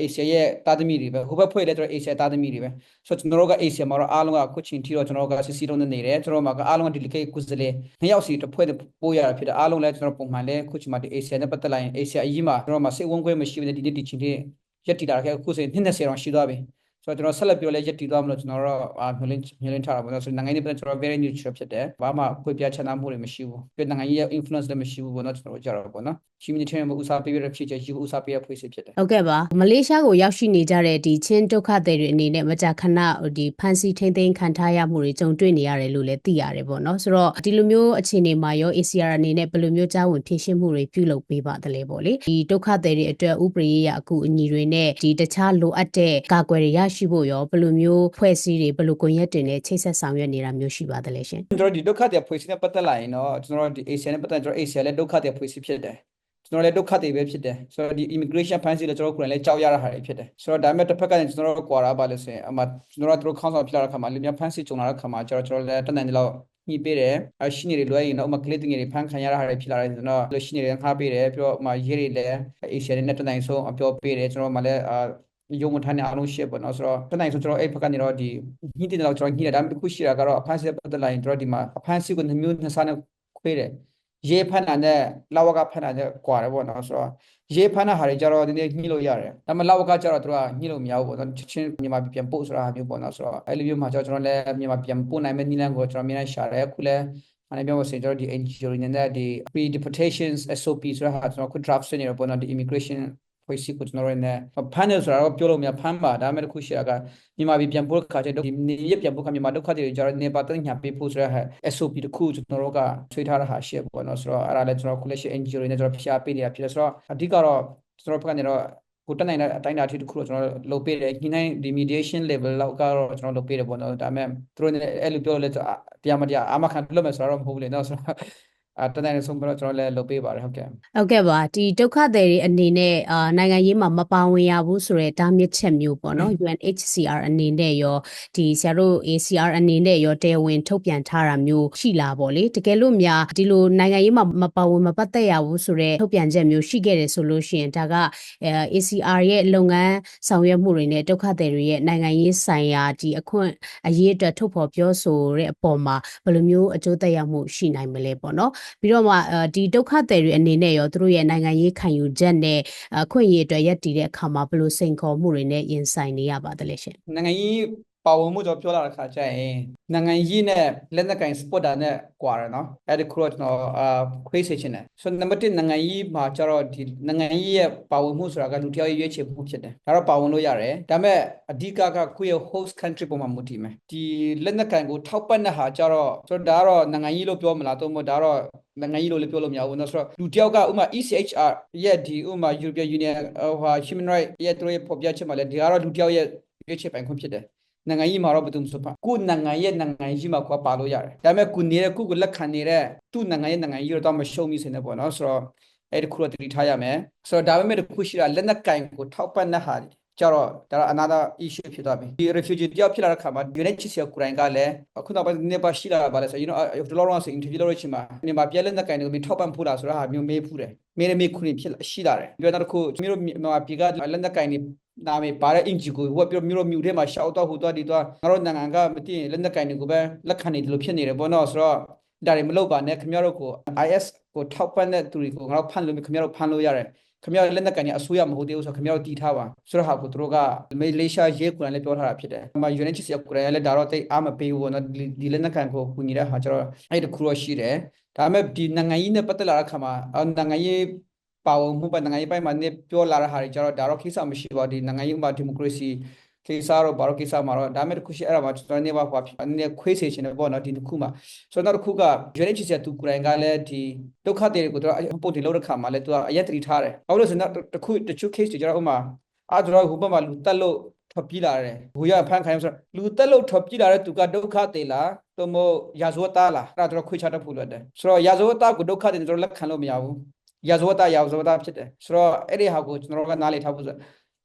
Asia ရဲ့တာသမီတွေပဲဟိုဘက်ဖွဲ့လဲကျွန်တော် Asia တာသမီတွေပဲဆိုတော့ကျွန်တော်တို့က Asia မှာတော့အားလုံးကအခုချိန်ထိတော့ကျွန်တော်တို့ကစစ်စီလုံးနဲ့နေတယ်ကျွန်တော်တို့မှာကအားလုံးက delegate ကုစလေနှစ်ယောက်စီတစ်ဖွဲ့ပို့ရတာဖြစ်တယ်အားလုံးလဲကျွန်တော်ပုံမှန်လဲအခုချိန်မှာဒီ Asia နဲ့ပတ်သက်လာရင် Asia အကြီးမှာကျွန်တော်မှာစိတ်ဝင်ခွဲမရှိဘဲဒီနေ့ဒီချိန်ထိရက်တည်တာခဲ့အခုဆိုရင်20တောင်ရှိသွားပြီ ဆိုတော့ကျွန်တော်ဆက်လက်ပြောလဲရက်တည်သွားမလို့ကျွန်တော်တို့အာမျှလင်းမျှလင်းထားတာပေါ့နော်ဆိုတော့နိုင်ငံရေးပတ်ကျွန်တော် very neutral ဖြစ်တယ်ဘာမှခွေပြချမ်းသာမှုတွေမရှိဘူးပြနိုင်ငံရေး influence လည်းမရှိဘူးပေါ့နော်ကျွန်တော်တို့ကြတော့ပေါ့နော် humanitarian မှုဥစားပေးရတဲ့ဖြစ်ချက်ရှိဖို့ဥစားပေးရဖွဲ့စည်းဖြစ်တယ်ဟုတ်ကဲ့ပါမလေးရှားကိုရောက်ရှိနေကြတဲ့ဒီချင်းဒုက္ခသည်တွေအနေနဲ့မကြာခဏဒီဖန်စီထိမ့်သိမ်းခံထားရမှုတွေကြုံတွေ့နေရတယ်လို့လည်းသိရတယ်ပေါ့နော်ဆိုတော့ဒီလိုမျိုးအခြေအနေမှာရော ACR အနေနဲ့ဘယ်လိုမျိုးကြားဝင်ဖြည့်ရှင်းမှုတွေပြုလုပ်ပေးပါသလဲပေါ့လေဒီဒုက္ခသည်တွေအတွက်ဥပဒေရအကူအညီတွေနဲ့ဒီတခြားလိုအပ်တဲ့ကာကွယ်တွေရရှိဖို့ရောဘယ်လိုမျိုးဖွဲ့စည်းတွေဘယ်လိုကွန်ရက်တွေနဲ့ချိတ်ဆက်ဆောင်ရွက်နေတာမျိုးရှိပါသလဲရှင်ကျွန်တော်ဒီဒုက္ခတွေဖွဲ့စည်းနဲ့ပတ်သက်လာရင်တော့ကျွန်တော်ဒီ Asia နဲ့ပတ်သက်ကျွန်တော် Asia လည်းဒုက္ခတွေဖွဲ့စည်းဖြစ်တယ်ကျွန်တော်လည်းဒုက္ခတွေပဲဖြစ်တယ်ဆိုတော့ဒီ immigration ဖန်စီလည်းကျွန်တော်ကိုယ်လည်းကြောက်ရတာဟာတွေဖြစ်တယ်ဆိုတော့ဒါပေမဲ့တစ်ဖက်ကလည်းကျွန်တော်တို့ကွာတာပါလို့ဆိုရင်အမှကျွန်တော်တို့တို့ခေါင်းဆောင်ဖြစ်လာတဲ့ခါမှာလူများဖန်စီကြုံလာတဲ့ခါမှာကျွန်တော်ကျွန်တော်လည်းတနင်္လာလောက်ညှိပေးတယ်အရှိနေတွေလွှဲရင်တော့ဥမာကလေးတင်ငယ်တွေဖန်ခံရတာဟာတွေဖြစ်လာတယ်ဆိုတော့လူရှိနေတွေငှားပေးတယ်ပြီးတော့ဥမာရေးတွေလည်း Asia နဲ့တနင်္လာဆုံးအပြောပေးတယ်ကျွန်တော်မှလည်း အာယုံမထမ်းတဲ့အားလုံးရှစ်ပေါ့နော်ဆိုတော့တနိုင်ဆိုကျွန်တော်အဲ့ဘက်ကနေတော့ဒီညှိတဲ့တော့ကျွန်တော်ညှိတယ်ဒါပေမဲ့တစ်ခုရှိတာကတော့အဖန်စီပတ်သက်လာရင်ကျွန်တော်ဒီမှာအဖန်စီကိုနှမျိုးနှစ်စားနဲ့ခွေးတယ်ရေဖန်တာနဲ့လာဝကဖန်တာနဲ့ကွာတယ်ပေါ့နော်ဆိုတော့ရေဖန်တာဟာတွေကြတော့ဒီနေ့ညှိလို့ရတယ်ဒါပေမဲ့လာဝကကြတော့သူကညှိလို့မရဘူးပေါ့နော်ချက်ချင်းမြန်မာပြည်ပြန်ပို့ဆိုတာဟာမျိုးပေါ့နော်ဆိုတော့အဲ့လိုမျိုးမှာကျွန်တော်လည်းမြန်မာပြန်ပို့နိုင်မယ့်နည်းလမ်းကိုကျွန်တော်အများကြီးရှာတယ်အခုလည်းအဲ့ပြောလို့ဆိုရင်ကျွန်တော်ဒီ NGO တွေနဲ့ဒီ pre deportations SOP ဆိုတာဟာကျွန်တော်ခု draft ဆွေးနေတော့ပေါ့နော်ဒီ immigration ဖွဲ့စည်းကိုကျွန်တော်တို့နဲ့ဖမ်းတယ်ဆိုတာတော့ပြောလို့မရဖမ်းပါဒါပေမဲ့တစ်ခုရှိတာကမြန်မာပြည်ပြန်ပို့ခါကျတော့ဒီနေရပြန်ပို့ခါမြန်မာဒုက္ခတွေကြတော့နေပါတညာပေးဖို့ဆိုရဟာ SOP တစ်ခုကျွန်တော်တို့ကထွေးထားတာဟာရှိပေါ့နော်ဆိုတော့အဲ့ဒါလည်းကျွန်တော် collection NGO တွေနဲ့ကျွန်တော်ဖျားပေးနေတာဖြစ်တယ်ဆိုတော့အဓိကတော့ကျွန်တော်ဘက်ကနေတော့ကိုတက်နိုင်တဲ့အတိုင်းအတာတစ်ခုတော့ကျွန်တော်လုပ်ပေးတယ်ညနိုင်ဒီ mediation level လောက်ကတော့ကျွန်တော်လုပ်ပေးတယ်ပေါ့နော်ဒါပေမဲ့သူတို့လည်းအဲ့လိုပြောလဲတရားမတရားအာမခံလုပ်မယ်ဆိုတော့မဟုတ်ဘူးလေနော်ဆိုတော့ အဲတနိုင်ဆုံးတော့ကျွန်တော်လည်းလုပ်ပေးပါတယ်ဟုတ်ကဲ့ဟုတ်ကဲ့ပါဒီဒုက္ခသည်တွေအနေနဲ့အာနိုင်ငံရေးမှာမပါဝင်ရဘူးဆိုတဲ့တားမြစ်ချက်မျိုးပေါ့နော် UNHCR အနေနဲ့ရောဒီဆရာတို့ ACR အနေနဲ့ရောတရားဝင်ထုတ်ပြန်ထားတာမျိုးရှိလာပေါ့လေတကယ်လို့များဒီလိုနိုင်ငံရေးမှာမပါဝင်မပတ်သက်ရဘူးဆိုတဲ့ထုတ်ပြန်ချက်မျိုးရှိခဲ့တယ်ဆိုလို့ရှိရင်ဒါကအဲ ACR ရဲ့လုပ်ငန်းဆောင်ရွက်မှုတွေနဲ့ဒုက္ခသည်တွေရဲ့နိုင်ငံရေးဆိုင်ရာဒီအခွင့်အရေးအတွက်ထုတ်ဖော်ပြောဆိုတဲ့အပေါ်မှာဘယ်လိုမျိုးအကျိုးသက်ရောက်မှုရှိနိုင်မလဲပေါ့နော်ပြီးတော့မှဒီဒုက္ခသည်တွေအနေနဲ့ရောသူတို့ရဲ့နိုင်ငံရေးခံယူချက်နဲ့အခွင့်အရေးအတွက်ရက်တည်တဲ့အခါမှာဘယ်လိုစိန်ခေါ်မှုတွေနဲ့ရင်ဆိုင်နေရပါသလဲရှင်နိုင်ငံရေး ပါဝင်မှုကြောင့်ပြောလာတဲ့ခါကျရင်နိုင်ငံရေးနဲ့လက်နက်ကင်စပေါ်တာနဲ့ကွာတယ်နော်အဲ့ဒီခုတော့ကျွန်တော်အာခွေးစေချင်တယ်ဆိုနံပါတ်1နိုင်ငံရေးမှာကျတော့ဒီနိုင်ငံရေးရဲ့ပါဝင်မှုဆိုတာကလူတစ်ယောက်ရဲ့ရွေးချယ်မှုဖြစ်တယ်ဒါတော့ပါဝင်လို့ရတယ်ဒါပေမဲ့အဓိကကကိုယ့်ရဲ့ host country ပုံမှာမူတည်မယ်ဒီလက်နက်ကင်ကိုထောက်ပံ့တဲ့ဟာကျတော့ဆိုတော့ဒါကတော့နိုင်ငံရေးလို့ပြောမလားတော့မဟုတ်ဒါတော့နိုင်ငံရေးလို့လည်းပြောလို့မရဘူးเนาะဆိုတော့လူတယောက်ကဥမာ ECHR ရဲ့ဒီဥမာ European Union ဟို human right ရဲ့သူရဲ့ဖော်ပြချက်မှာလည်းဒီကတော့လူတယောက်ရဲ့ရွေးချယ်ပိုင်ခွင့်ဖြစ်တယ် နိုင်ငံရေးမှာတော့ဘယ်သူမှဆိုပါကိုနိုင်ငံရဲ့နိုင်ငံရေးမှာကိုပါလို့ရတယ်ဒါပေမဲ့ကိုနေတဲ့ကိုကိုလက်ခံနေတဲ့သူ့နိုင်ငံရဲ့နိုင်ငံရေးတော့မရှုံးမိစေနဲ့ပေါ့နော်ဆိုတော့အဲ့ဒီခုတော့တတိထားရမယ်ဆိုတော့ဒါပေမဲ့တစ်ခုရှိတာလက်နက်ကင်ကိုထောက်ပံ့တဲ့ဟာကြတော့ဒါတော့ another issue ဖြစ်သွားပြီဒီ refugee တယောက်ဖြစ်လာတဲ့ခါမှာ UNHCR ကိုယ်တိုင်ကလည်းအခုနောက်ပိုင်းနေပါရှိလာတာပါလဲဆို you know ဒီလိုတော့ဆို interview လုပ်ရချင်မှာနေမှာပြက်လက်နက်ကင်တွေကိုထောက်ပံ့ဖို့လားဆိုတော့ဟာမျိုးမေးဖူးတယ်မေးရမေးခုနေဖြစ်ရှိလာတယ်ပြောတော့တစ်ခုကျွန်တော်တို့မြန်မာပြည်ကလက်နက်ကင်တွေ နာမည်ပါတဲ့အင်ဂျီကိုဟိုပြောမျိုးမျိုးထဲမှာရှောက်တော့ဟိုတော့ဒီတော့ငါတို့နိုင်ငံကမသိရင်လက်နက်ကင်တွေကိုပဲလက်ခံနေတယ်လို့ဖြစ်နေတယ်ပေါ့နော်ဆိုတော့ဒါတွေမလုပ်ပါနဲ့ခင်ဗျားတို့ကို IS ကိုထောက်ပံ့တဲ့သူတွေကိုငါတို့ဖမ်းလို့ခင်ဗျားတို့ဖမ်းလို့ရတယ်ခင်ဗျားတို့လက်နက်ကန်ကြီးအစိုးရမဟုတ်သေးဘူးဆိုတော့ခင်ဗျားတို့တည်ထားပါဆိုတော့ဟာကိုသူတို့ကမလေးရှားရဲကွန်လည်းပြောထားတာဖြစ်တယ်။အမှ UNHCR ကိုလည်းဒါတော့တိတ်အားမပေးဘူးပေါ့နော်ဒီဒီလက်နက်ကန်ကိုကူညီတဲ့ဟာကျတော့အဲ့ဒီခုတော့ရှိတယ်။ဒါပေမဲ့ဒီနိုင်ငံရေးနဲ့ပတ်သက်လာတဲ့ခါမှာအော်နိုင်ငံရေး ပါဝင်မှုပဲနိုင်ငံရေးပိုင်းမှာနေပြောလာတဲ့ဟာတွေကျတော့ဒါတော့ကိစ္စမရှိပါဘူးဒီနိုင်ငံရေးမှာဒီမိုကရေစီကိစ္စတော့ဘာလို့ကိစ္စမှာတော့ဒါပေမဲ့တစ်ခုရှိအဲ့ဒါမှာကျွန်တော်နေပါဟွာဖြစ်အနေခွေးစေချင်တယ်ပေါ့နော်ဒီတစ်ခုမှာဆိုတော့နောက်တစ်ခုက UNHCR သူကိုယ်တိုင်ကလည်းဒီဒုက္ခတွေတွေကိုသူကပုံတင်လို့တဲ့ခါမှာလည်းသူကအရက်တတိထားတယ်ဘာလို့လဲဆိုတော့တစ်ခုတချို့ case တွေကျတော့ဥမာအာကျွန်တော်ဟိုဘက်မှာလူတက်လို့ထွက်ပြေးလာတယ်ဘူရဖန်ခိုင်းဆိုတော့လူတက်လို့ထွက်ပြေးလာတဲ့သူကဒုက္ခတွေလားသို့မဟုတ်ရာဇဝတ်သားလားအဲ့ဒါတို့ခွေးချတတ်ဖို့လွတ်တယ်ဆိုတော့ရာဇဝတ်သားကိုဒုက္ခတွေကျွန်တော်လက်ခံလို့မရဘူး ရာဇဝတ်သားရာဇဝတ်သားဖြစ်တယ်ဆိုတော့အဲ့ဒီဟာကိုကျွန်တော်ကနားလေထားဖို့ဆို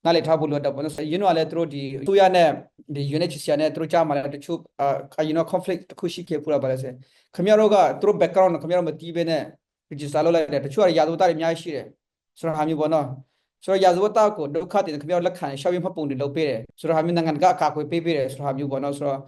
နားလေထားဖို့လွတ်တယ်ပေါ့နော်ဆိုရင်းတော့လည်းသူတို့ဒီသူရနဲ့ဒီ UNHCR နဲ့သူတို့ကြားမှာလည်းတချို့အာ you know conflict တခုရှိခဲ့ပူတာပါလဲဆိုခင်ဗျားတို့ကသူတို့ background ခင်ဗျားတို့မတီးဘဲနဲ့ register လုပ်လိုက်တယ်တချို့ကရာဇဝတ်သားတွေအများကြီးရှိတယ်ဆိုတော့ဟာမျိုးပေါ့နော်ဆိုတော့ရာဇဝတ်သားကိုဒုက္ခတင်ခင်ဗျားတို့လက်ခံရှောက်ရမှတ်ပုံတွေလုပ်ပေးတယ်ဆိုတော့ဟာမျိုးနိုင်ငံကအကာအကွယ်ပေးပေးတယ်ဆိုတော့ဟာမျိုးပေါ့နော်ဆိုတော့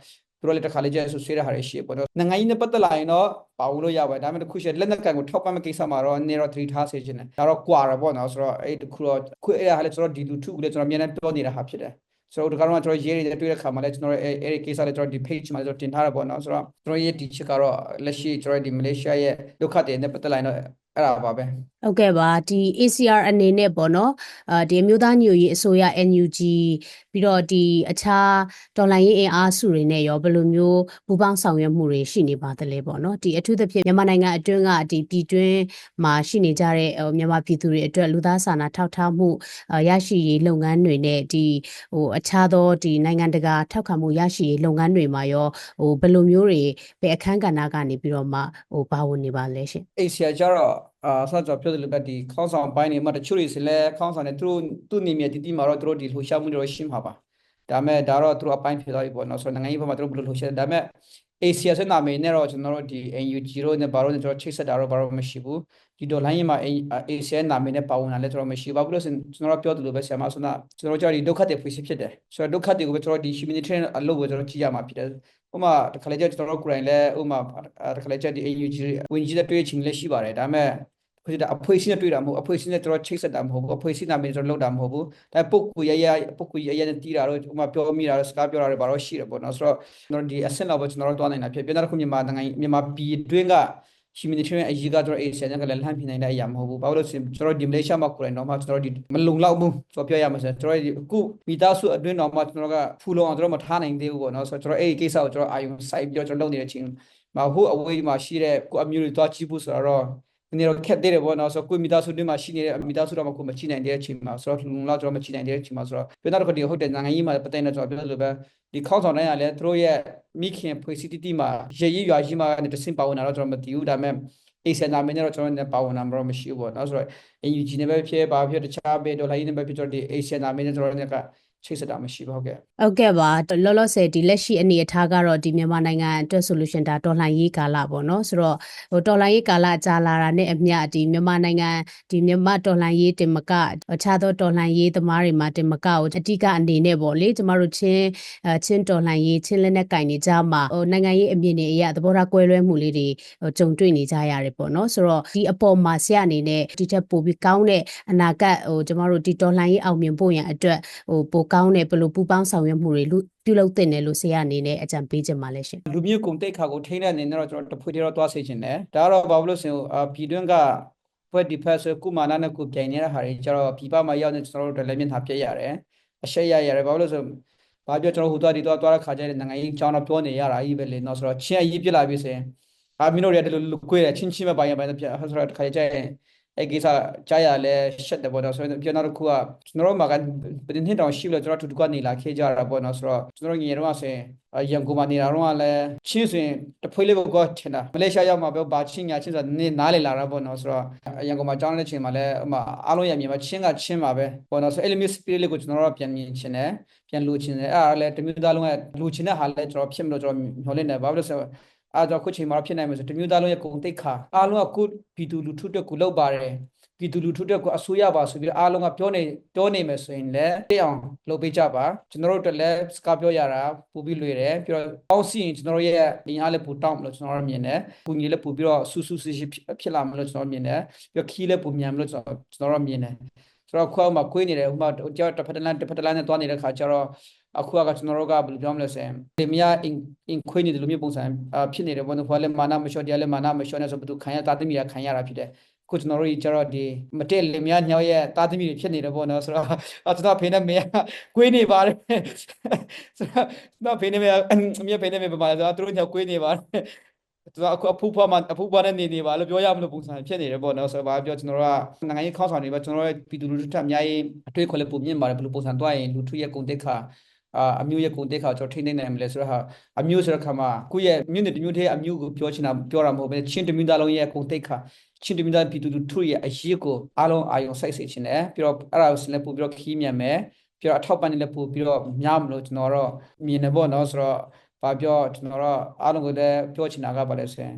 သူတို့လည်းတစ်ခါလေကျဆူဆွေးတဲ့ဟာတွေရှိပေါ့နော်နိုင်ငံရေးနဲ့ပတ်သက်လာရင်တော့ပါဝင်လို့ရပါတယ်ဒါပေမဲ့တစ်ခုရှိလက်နက်ကန်ကိုထောက်ပံ့မဲ့ကိစ္စမှာတော့နေတော့3ထားစေချင်တယ်ဒါတော့ကွာရပေါ့နော်ဆိုတော့အဲ့တခုတော့ခုအဲ့ဒါဟာလည်းကျွန်တော်ဒီလူထုကလည်းကျွန်တော်အများနဲ့ပြောနေတာဟာဖြစ်တယ်ဆိုတော့ဒီကတော့ကျွန်တော်ရေးရတဲ့တွေ့တဲ့ခါမှာလည်းကျွန်တော်အဲ့အဲ့ဒီကိစ္စလည်းကျွန်တော်ဒီ page မှာကျွန်တော်တင်ထားရပေါ့နော်ဆိုတော့ကျွန်တော်ရေးဒီချက်ကတော့လက်ရှိကျွန်တော်ဒီမလေးရှားရဲ့ဒုက္ခတွေနဲ့ပတ်သက်လာရင်တော့ အဲ့ဒါပါပဲဟုတ်ကဲ့ပါဒီ ACR အနေနဲ့ပေါ့နော်အာဒီအမျိုးသားညွရေးအစိုးရ NUG ပြီးတော့ဒီအခြားတော်လှန်ရေးအင်အားစုတွေနဲ့ရောဘယ်လိုမျိုးပူးပေါင်းဆောင်ရွက်မှုတွေရှိနေပါသလဲပေါ့နော်ဒီအထူးသဖြင့်မြန်မာနိုင်ငံအတွင်းကဒီပြည်တွင်းမှာရှိနေကြတဲ့ဟိုမြန်မာပြည်သူတွေအတွက်လူသားစာနာထောက်ထားမှုအာရရှိရေးလုပ်ငန်းတွေနဲ့ဒီဟိုအခြားသောဒီနိုင်ငံတကာထောက်ခံမှုရရှိရေးလုပ်ငန်းတွေမှာရောဟိုဘယ်လိုမျိုးတွေဘယ်အခန်းကဏ္ဍကနေပြီးတော့မှဟိုပါဝင်နေပါလဲရှင်အေဆီယာကျတော့ အာဆက်ကြောပြောတယ်လို့ကဒီခေါင်းဆောင်ပိုင်းနေမှာတချို့တွေစလဲခေါင်းဆောင်နေသူတို့သူ့နေမြတီတီမှာတော့သူတို့ဒီလှူရှားမှုတွေတော့ရှင်းပါပါဒါမဲ့ဒါတော့သူတို့အပိုင်းဖြစ်သွားပြီပေါ့နော်ဆိုတော့နိုင်ငံရေးဘက်မှာသူတို့ဘယ်လိုလှူရှားဒါမဲ့အေဆီယာစနာမည်နဲ့တော့ကျွန်တော်တို့ဒီ NUG တို့နဲ့ဘာလို့ကျွန်တော်ချိတ်ဆက်တာတော့ဘာလို့မရှိဘူးဒီဒေါ်လိုင်းရင်မှာအေဆီယာနာမည်နဲ့ပါဝင်လာလဲကျွန်တော်မရှိဘူးဘာလို့လဲဆိုကျွန်တော်ပြောတယ်လို့ပဲဆရာမဆိုတော့ကျွန်တော်ကြောက်ဒီဒုက္ခတွေဖွေးဖြစ်တယ်ဆိုတော့ဒုက္ခတွေကိုပဲကျွန်တော်ဒီ humanitarian အလုပ်ကိုကျွန်တော်ကြည့်ရမှာဖြစ်တယ် ဥမာတခါလေကျကျွန်တော်တို့ကိုယ်တိုင်လည်းဥမာတခါလေကျဒီ AUG ဝင်ကြီးတဲ့တွေ့ချင်းလည်းရှိပါတယ်ဒါပေမဲ့ခွေးတာအဖွေးစင်းနဲ့တွေ့တာမဟုတ်အဖွေးစင်းနဲ့ကျွန်တော်ချိတ်ဆက်တာမဟုတ်ဘူးအဖွေးစင်းနာမည်ကျွန်တော်လောက်တာမဟုတ်ဘူးဒါပုတ်ကူရရပုတ်ကူရရနဲ့တီးတာတော့ဥမာပြောမိတာတော့စကားပြောတာတော့ဘာလို့ရှိတယ်ပေါ့နော်ဆိုတော့ကျွန်တော်ဒီအဆင့်လောက်ပဲကျွန်တော်တို့တွားနိုင်တာဖြစ်ပြန်တော့ခုမြန်မာနိုင်ငံမြန်မာပြည်တွင်းက humanitarian အရေးကကျွန်တော် ASEAN ကလည်းလှမ်းပြနိုင်တဲ့အရာမဟုတ်ဘူးဘာလို့လဲဆိုရင်ကျွန်တော်ဒီမလေးရှားမှာကိုယ်တိုင်တော့မှကျွန်တော်ဒီမလုံလောက်ဘူးဆိုတော့ပြောရမှာဆိုကျွန်တော်ဒီအခုမိသားစုအတွင်းတော့မှကျွန်တော်ကဖူလုံအောင်ကျွန်တော်မထားနိုင်သေးဘူးပေါ့နော်ဆိုတော့ကျွန်တော်အဲ့ဒီကိစ္စကိုကျွန်တော်အာယုံစိုက်ပြီးတော့ကျွန်တော်လုပ်နေတဲ့ချိန်မှာဟိုအဝေးမှာရှိတဲ့ကိုအမျိုးတွေတွားကြည့်ဖို့ဆိုတော့ နည်းတော့ခက်သေးတယ်ပေါ့နော်ဆိုတော့ကိုမိသားစုတွေမှာရှိနေတဲ့မိသားစုတော့မှကိုမချိနိုင်တဲ့အချိန်မှာဆိုတော့လုံလောက်ကျွန်တော်မချိနိုင်တဲ့အချိန်မှာဆိုတော့ပြန်တော့ဒီဟုတ်တယ်နိုင်ငံရေးမှာပတ်သက်နေကျွန်တော်ပြောလို့ပဲဒီခေါင်းဆောင်တိုင်းကလည်းသူတို့ရဲ့မိခင်ဖွေစီတီတီမှာရည်ရည်ရွာကြီးမှာတဆင့်ပါဝင်တာတော့ကျွန်တော်မသိဘူးဒါပေမဲ့အေးစနာမင်းတော့ကျွန်တော်လည်းပါဝင်တာမတော့မရှိဘူးပေါ့နော်ဆိုတော့ UNG နဲ့ပဲဖြစ်ပါဖြစ်တခြားဘယ်ဒေါ်လာကြီးနဲ့ပဲဖြစ်ကျွန်တော်ဒီအေးစနာမင်းနဲ့ကျွန်တော်လည်းက ချိတ်ဆက်တာမရှိပါဟုတ်ကဲ့ဟုတ်ကဲ့ပါလောလောဆယ်ဒီလက်ရှိအနေအထားကတော့ဒီမြန်မာနိုင်ငံအတွက် solution ဒါတော်လှန်ရေးကာလပေါ့နော်ဆိုတော့ဟိုတော်လှန်ရေးကာလကြာလာတာနဲ့အမျှဒီမြန်မာနိုင်ငံဒီမြန်မာတော်လှန်ရေးတင်မကအခြားသောတော်လှန်ရေးသမားတွေမှာတင်မကကိုအတိကအနေနဲ့ပေါ့လေကျမတို့ချင်းအချင်းတော်လှန်ရေးချင်းလက်နက်ကင်နေကြမှာဟိုနိုင်ငံရေးအမြင်တွေအရသဘောထားကွဲလွဲမှုလေးတွေဟိုကြုံတွေ့နေကြရတယ်ပေါ့နော်ဆိုတော့ဒီအပေါ်မှာဆရာအနေနဲ့ဒီထက်ပိုပြီးကောင်းတဲ့အနာဂတ်ဟိုကျမတို့ဒီတော်လှန်ရေးအောင်မြင်ဖို့ရန်အတွက်ဟိုပိုကောင်းတဲ့ဘယ်လိုပူပေါင်းဆောင်ရွက်မှုတွေလူပြုလုပ်တင်တယ်လို့ဆရာအနေနဲ့အကြံပေးချင်ပါလဲရှင်လူမျိုးကုန်တိတ်ခါကိုထိန်းတဲ့အနေနဲ့တော့ကျွန်တော်တဖွေတည်းတော့တွားစေချင်တယ်ဒါကတော့ဘာလို့လဲဆိုရင်အာပြည်တွင်းကဘွက်ဒီဖက်ဆိုကုမာနာနဲ့ကိုပြိုင်နေတဲ့ဟာတွေကျတော့ပြည်ပမှာရောက်နေကျွန်တော်တို့လည်းမျက်နှာပြည့်ရတယ်အရှက်ရရတယ်ဘာလို့လဲဆိုဘာပြောကျွန်တော်ဟိုသွားဒီသွားသွားတဲ့ခါကျတဲ့နိုင်ငံရေးကြောင်းတော့ပြောနေရတာကြီးပဲလေနော်ဆိုတော့ချင်းအရေးပြလာပြီဆိုရင်အာမင်းတို့တွေကဒီလိုလူကွေးတယ်ချင်းချင်းပဲပိုင်းရပိုင်းပြဆိုတော့တခါကျရင် အဲ့ကိစ္စကြားရလဲရှက်တယ်ပေါ့နော်ဆိုတော့ပြန်တော့ခုကကျွန်တော်တို့မှာကပြင်နှစ်တောင်ရှိလို့ကျွန်တော်တူတူကနေလာခဲ့ကြတာပေါ့နော်ဆိုတော့ကျွန်တော်ငယ်တော့ဆိုရင်ရန်ကုန်မှာနေတာတော့လည်းချင်းဆိုရင်တဖွေးလေးကောထင်တာမလေးရှားရောက်မှာပဲဘာချင်းညာချင်းဆိုတာနည်းနားလေလာတာပေါ့နော်ဆိုတော့ရန်ကုန်မှာကြောင်းတဲ့ချိန်မှာလည်းအမအားလုံးရမြင်မှာချင်းကချင်းပါပဲပေါ့နော်ဆိုအဲ့လိုမျိုး spirit လေးကိုကျွန်တော်တို့ပြန်မြင်ချင်တယ်ပြန်လူချင်တယ်အဲ့ဒါလည်းတမျိုးသားလုံးကလူချင်တဲ့ဟာလည်းကျွန်တော်ဖြစ်မလို့ကျွန်တော်မျှော်လင့်တယ်ဘာလို့လဲဆိုတော့ အားကြောင့်ခုချိန်မှာဖြစ်နိုင်မှာဆိုတမျိုးသားလုံးရဲ့ဂုံတိတ်ခါအားလုံးကကိုပြည်သူလူထုအတွက်ကိုလောက်ပါတယ်ပြည်သူလူထုတက်ကိုအစိုးရပါဆိုပြီးတော့အားလုံးကပြောနေပြောနေမယ်ဆိုရင်လည်းသိအောင်လုပ်ပေးကြပါကျွန်တော်တို့အတွက်လည်းစကားပြောရတာပူပြီးလွေတယ်ပြီးတော့အောက်စီရင်ကျွန်တော်တို့ရဲ့အင်အားလည်းပူတောင်းမလို့ကျွန်တော်တို့မြင်တယ်ပူညီလည်းပူပြီးတော့ဆူဆူစီစီဖြစ်လာမလို့ကျွန်တော်မြင်တယ်ပြီးတော့ခီးလည်းပူမြန်မလို့ကျွန်တော်ကျွန်တော်တို့မြင်တယ်ဆိုတော့ခွာမှာကွေးနေတယ်ဥပမာကြောက်တစ်ဖက်တစ်လမ်းတစ်ဖက်တစ်လမ်းနဲ့တွားနေတဲ့ခါကျတော့ အခုကကျွန်တော်တို့ကဘယ်လိုပြောမလဲဆိုရင်ဒီမြအင်အင်ခွေးနေတယ်လို့မျိုးပုံစံဖြစ်နေတယ်ဘောနော်ဖွာလည်းမာနမလျှော့တရားလည်းမာနမလျှော့နေဆိုဘယ်သူခံရတာသမီးကခံရတာဖြစ်တယ်ခုကျွန်တော်တို့ကြီးကျတော့ဒီမတက်လင်များညောက်ရဲ့တာသမီတွေဖြစ်နေတယ်ပေါ့နော်ဆိုတော့အကျွန်တော်ဖေနဲ့မေကကွေးနေပါတယ်ဆိုတော့တော့ဖေနဲ့မေမြေဖေနဲ့မေပမာဆိုတော့သူတို့ညောက်ကွေးနေပါတယ်သူကအခုအဖူဖွားမှာအဖူဖွားနဲ့နေနေပါလို့ပြောရမလို့ပုံစံဖြစ်နေတယ်ပေါ့နော်ဆိုတော့ဘာပြောကျွန်တော်တို့ကနိုင်ငံရေးခေါင်းဆောင်တွေပဲကျွန်တော်တို့ပြည်သူလူထုထက်အများကြီးအတွေ့အခေါ်လည်းပုံမြင့်ပါတယ်ဘယ်လိုပုံစံတွားရင်လူထုရဲ့ကုန်တက်ခါ အာအမျိုးရဲ့ကုန်တက်ခါကျွန်တော်ထိနေနိုင်မလဲဆိုတော့ဟာအမျိုးဆိုတဲ့ခါမှာကိုယ့်ရဲ့မြို့နယ်တစ်မြို့တည်းအမျိုးကိုပြောချင်တာပြောတာမဟုတ်ဘဲချင်းတစ်မြို့သားလုံးရဲ့ကုန်တက်ခါချင်းတစ်မြို့သားပြည်သူလူထုရဲ့အရေးကိုအားလုံးအာရုံစိုက်စေချင်တယ်ပြီးတော့အဲ့ဒါကိုလည်းပို့ပြီးတော့ခီးမြန်မယ်ပြီးတော့အထောက်ပံ့နေလည်းပို့ပြီးတော့များမလို့ကျွန်တော်တော့မြင်နေပေါ့နော်ဆိုတော့ဘာပြောကျွန်တော်တော့အားလုံးကိုလည်းပြောချင်တာကဘာလဲဆိုရင်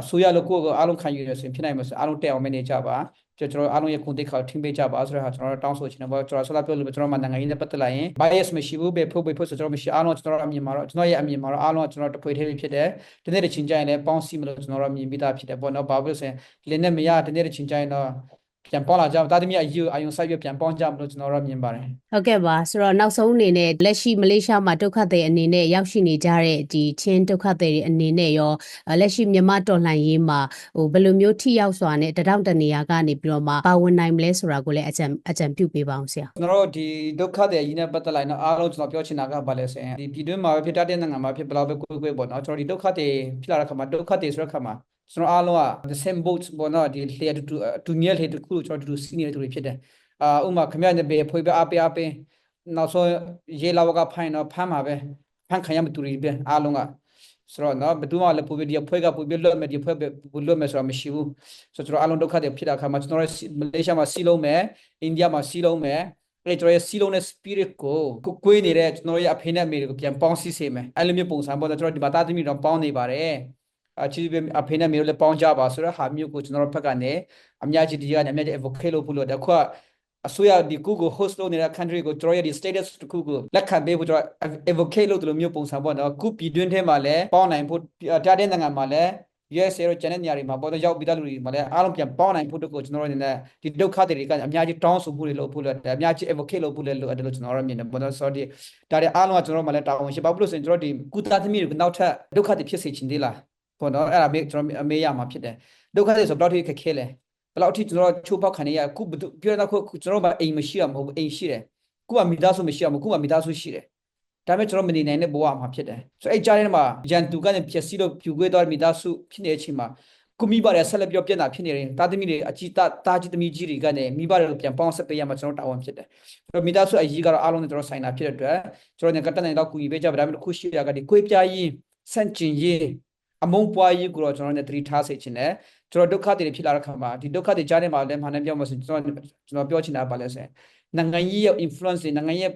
အစိုးရလို့ကိုယ့်ကိုအားလုံးခံယူရဆိုရင်ဖြစ်နိုင်မှာဆိုအားလုံးတက်အောင်မနေကြပါ ကျွန်တော်အားလုံးရဲ့ကွန်တက်ခါထင်းပေးကြပါဆိုတော့ဟာကျွန်တော်တို့တောင်းဆိုချင်တယ်ပေါ့ကျွန်တော်ဆလာပြောလို့ကျွန်တော်မှနိုင်ငံရေးနဲ့ပတ်သက်လာရင် bias မရှိဘူးပဲဖို့ပဲဖို့ဆိုကျွန်တော်မရှိအားလုံးကျွန်တော်အမြင်မှာတော့ကျွန်တော်ရဲ့အမြင်မှာတော့အားလုံးကျွန်တော်တဖွေသေးဖြစ်တယ်ဒီနေ့တစ်ချိန်ကျရင်လည်းပေါင်းစီမလို့ကျွန်တော်တို့မြင်ပြီးသားဖြစ်တယ်ပေါ့နော်ဘာလို့ဆိုရင်လင်းနဲ့မရဒီနေ့တစ်ချိန်ကျရင်တော့ ပြန်ပေါင်းလာကြတာသမီးအယူအယုံဆိုင်ပြပြန်ပေါင်းကြမလို့ကျွန်တော်တို့မြင်ပါတယ်ဟုတ်ကဲ့ပါဆိုတော့နောက်ဆုံးအနေနဲ့လက်ရှိမလေးရှားမှာဒုက္ခသည်အနေနဲ့ရောက်ရှိနေကြတဲ့ဒီချင်းဒုက္ခသည်တွေအနေနဲ့ရောအဲလက်ရှိမြန်မာတော်လှန်ရေးမှာဟိုဘယ်လိုမျိုးထိရောက်စွာနဲ့တတောင့်တနေရာကနေပြီးတော့မှပါဝင်နိုင်မလဲဆိုတာကိုလည်းအကြံအကြံပြုပေးပါအောင်ဆရာကျွန်တော်တို့ဒီဒုက္ခတွေအရင်နဲ့ပတ်သက်လိုက်တော့အားလုံးကျွန်တော်ပြောချင်တာကဘာလဲဆိုရင်ဒီပြည်တွင်းမှာပဲဖြစ်တတ်တဲ့နိုင်ငံမှာဖြစ်ဘယ်လောက်ပဲကိုယ်ကိုယ်ပေါ့နော်ကျွန်တော်ဒီဒုက္ခတွေဖြစ်လာတဲ့ခါမှာဒုက္ခတွေဆိုတဲ့ခါမှာ ကျွန်တော်အားလုံးက the same boat ပေါ့နော်ဒီလေတူတူညက်လေတူခုကျွန်တော်တူစီနေတဲ့သူတွေဖြစ်တယ်အာဥမာခမရနေပဲဖွေးပဲအပေးအပေးနောက်ဆုံးရေလာဝကဖိုင်တော့ဖမ်းမှာပဲဖမ်းခံရမတူတွေပဲအားလုံးကဆိုတော့နော်ဘယ်သူမှလည်းပူပြီးဒီဖွေးကပူပြီးလွတ်မယ်ဒီဖွေးပဲပူလွတ်မယ်ဆိုတော့မရှိဘူးဆိုတော့ကျွန်တော်အားလုံးဒုက္ခတွေဖြစ်တာခါမှာကျွန်တော်မလေးရှားမှာစီးလုံးမယ်အိန္ဒိယမှာစီးလုံးမယ်အဲ့ကျွန်တော်ရဲ့စီလုံးနဲ့ spirit ကိုကိုကွေးနေတဲ့ကျွန်တော်ရဲ့အဖေနဲ့အမေတွေကိုပြန်ပေါင်းစည်းစေမယ်အဲ့လိုမျိုးပုံစံပေါ့ကျွန်တော်ဒီမှာတာသမီတော့ပေါင်းနေပါတယ် အချီးပဲအဖေနဲ့အမေတို့လည်းပေါင်းကြပါဆိုတော့ဟာမျိုးကိုကျွန်တော်တို့ဘက်ကနေအများကြီးဒီကနေအများကြီး advocate လုပ်ဖို့လို့တခုအစိုးရဒီကုကို host လုပ်နေတဲ့ country ကိုကျွန်တော်ရဲ့ဒီ status တခုကိုလက်ခံပေးဖို့ကျွန်တော် advocate လုပ်တယ်လို့မျိုးပုံစံပေါ့နော်ခုပြည်တွင်းထဲမှာလည်းပေါင်းနိုင်ဖို့တားတဲ့နိုင်ငံမှာလည်း US ရောကျန်တဲ့နေရာတွေမှာပေါ်တော့ရောက်ပြီးသားလူတွေမှာလည်းအားလုံးပြန်ပေါင်းနိုင်ဖို့တကိုကျွန်တော်တို့အနေနဲ့ဒီဒုက္ခတွေကအများကြီးတောင်းဆိုမှုတွေလုပ်ဖို့လည်းအများကြီး advocate လုပ်ဖို့လည်းလိုအပ်တယ်လို့ကျွန်တော်တို့မြင်တယ်ပေါ်တော့ sorry ဒါတွေအားလုံးကကျွန်တော်တို့မှလည်းတာဝန်ရှိပါဘူးလို့ဆိုရင်ကျွန်တော်တို့ဒီကုသသမီးတွေကနောက်ထပ်ဒုက္ခတွေဖြစ်စေချင်သေးလား ပေါ်တော့အဲ့ဒါမေကျွန်တော်အမေးရမှာဖြစ်တယ်ဒုက္ခတွေဆိုဘယ်လောက်ထိခက်ခဲလဲဘယ်လောက်ထိကျွန်တော်ချိုးပေါက်ခံနေရခုပြောတော့ခုကျွန်တော်တို့အိမ်မရှိရမဟုတ်ဘူးအိမ်ရှိတယ်ခုကမိသားစုမရှိရမဟုတ်ခုကမိသားစုရှိတယ်ဒါပေမဲ့ကျွန်တော်မနေနိုင်တဲ့ဘဝမှာဖြစ်တယ်ဆိုတော့အဲ့ကြားထဲမှာရန်သူကနေဖြစ်စီလို့ပြူခွေးသွားမိသားစုဖြစ်နေတဲ့အချိန်မှာကုမိပါတယ်ဆက်လက်ပြောပြက်တာဖြစ်နေတယ်တာသမီတွေအကြီးတာတာကြီးသမီးကြီးတွေကနေမိပါတယ်လို့ပြန်ပေါင်းဆက်ပေးရမှာကျွန်တော်တာဝန်ဖြစ်တယ်အဲ့တော့မိသားစုအကြီးကတော့အားလုံးနဲ့ကျွန်တော်ဆိုင်တာဖြစ်တဲ့အတွက်ကျွန်တော်ညကတက်နိုင်တော့ကူညီပေးကြပါဒါပေမဲ့ခုရှိရကဒီကိုပြားရင်စန့်ကျင်ရေး အမုံပွားရေးကိုတော့ကျွန်တော်နဲ့သတိထားစေချင်တယ်ကျွန်တော်ဒုက္ခတွေဖြစ်လာတဲ့ခါမှာဒီဒုက္ခတွေကြားထဲမှာလည်းမှန်တယ်ပြောမှဆိုကျွန်တော်ကျွန်တော်ပြောချင်တာပါလဲဆိုရင်နိုင်ငံရေးရဲ့ influence တွေနိုင်ငံရဲ့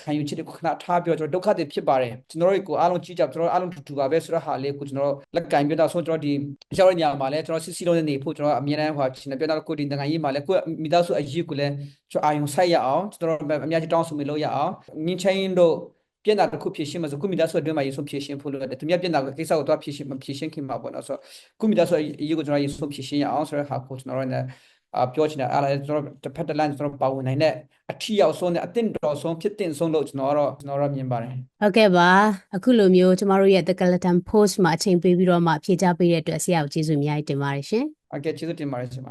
ခံယူချက်တွေခဏထားပြောကျွန်တော်ဒုက္ခတွေဖြစ်ပါတယ်ကျွန်တော်တို့ကိုအားလုံးကြည့်ကြကျွန်တော်အားလုံးတူတူပါပဲဆိုတော့ဟာလေးကိုကျွန်တော်လက်ကင်ပြတာဆိုကျွန်တော်ဒီရောက်တဲ့ညမှာလည်းကျွန်တော်စစ်စီလုံးနေဖို့ကျွန်တော်အမြဲတမ်းဟိုရှင်ပြတာကိုဒီနိုင်ငံရေးမှာလည်းကိုမိသားစုအရေးကိုလည်းကျွန်တော်အာယုံဆိုင်ရအောင်ကျွန်တော်အများကြီးတောင်းဆိုမိလို့ရအောင်မြင်းချင်းတို့ ပြန်တာတစ်ခုဖြည့်ရှင်းမှာဆိုကုမီသားဆိုအတွင်းမှာရေဆုံးဖြည့်ရှင်းဖို့လိုတယ်သူများပြန်တာကိစ္စကိုတော့ဖြည့်ရှင်းမဖြည့်ရှင်းခင်မှာပေါ့နော်ဆိုကုမီသားဆိုအရေးကိုကျွန်တော်ရေဆုံးဖြည့်ရှင်းရအောင်ဆိုတော့ဟာကိုကျွန်တော်တို့လည်းအာပြောချင်တာအားလည်းကျွန်တော်တစ်ဖက်တစ်လမ်းကျွန်တော်ပါဝင်နိုင်တဲ့အထီရောက်ဆုံးနဲ့အသင့်တော်ဆုံးဖြစ်တင်ဆုံးလို့ကျွန်တော်တော့ကျွန်တော်တော့မြင်ပါတယ်ဟုတ်ကဲ့ပါအခုလိုမျိုးကျမတို့ရဲ့ The Skeleton Post မှာအချိန်ပေးပြီးတော့မှဖြေကြားပေးတဲ့အတွက်ဆရာကိုကျေးဇူးအများကြီးတင်ပါတယ်ရှင်အကဲကျေးဇူးတင်ပါတယ်ရှင်မ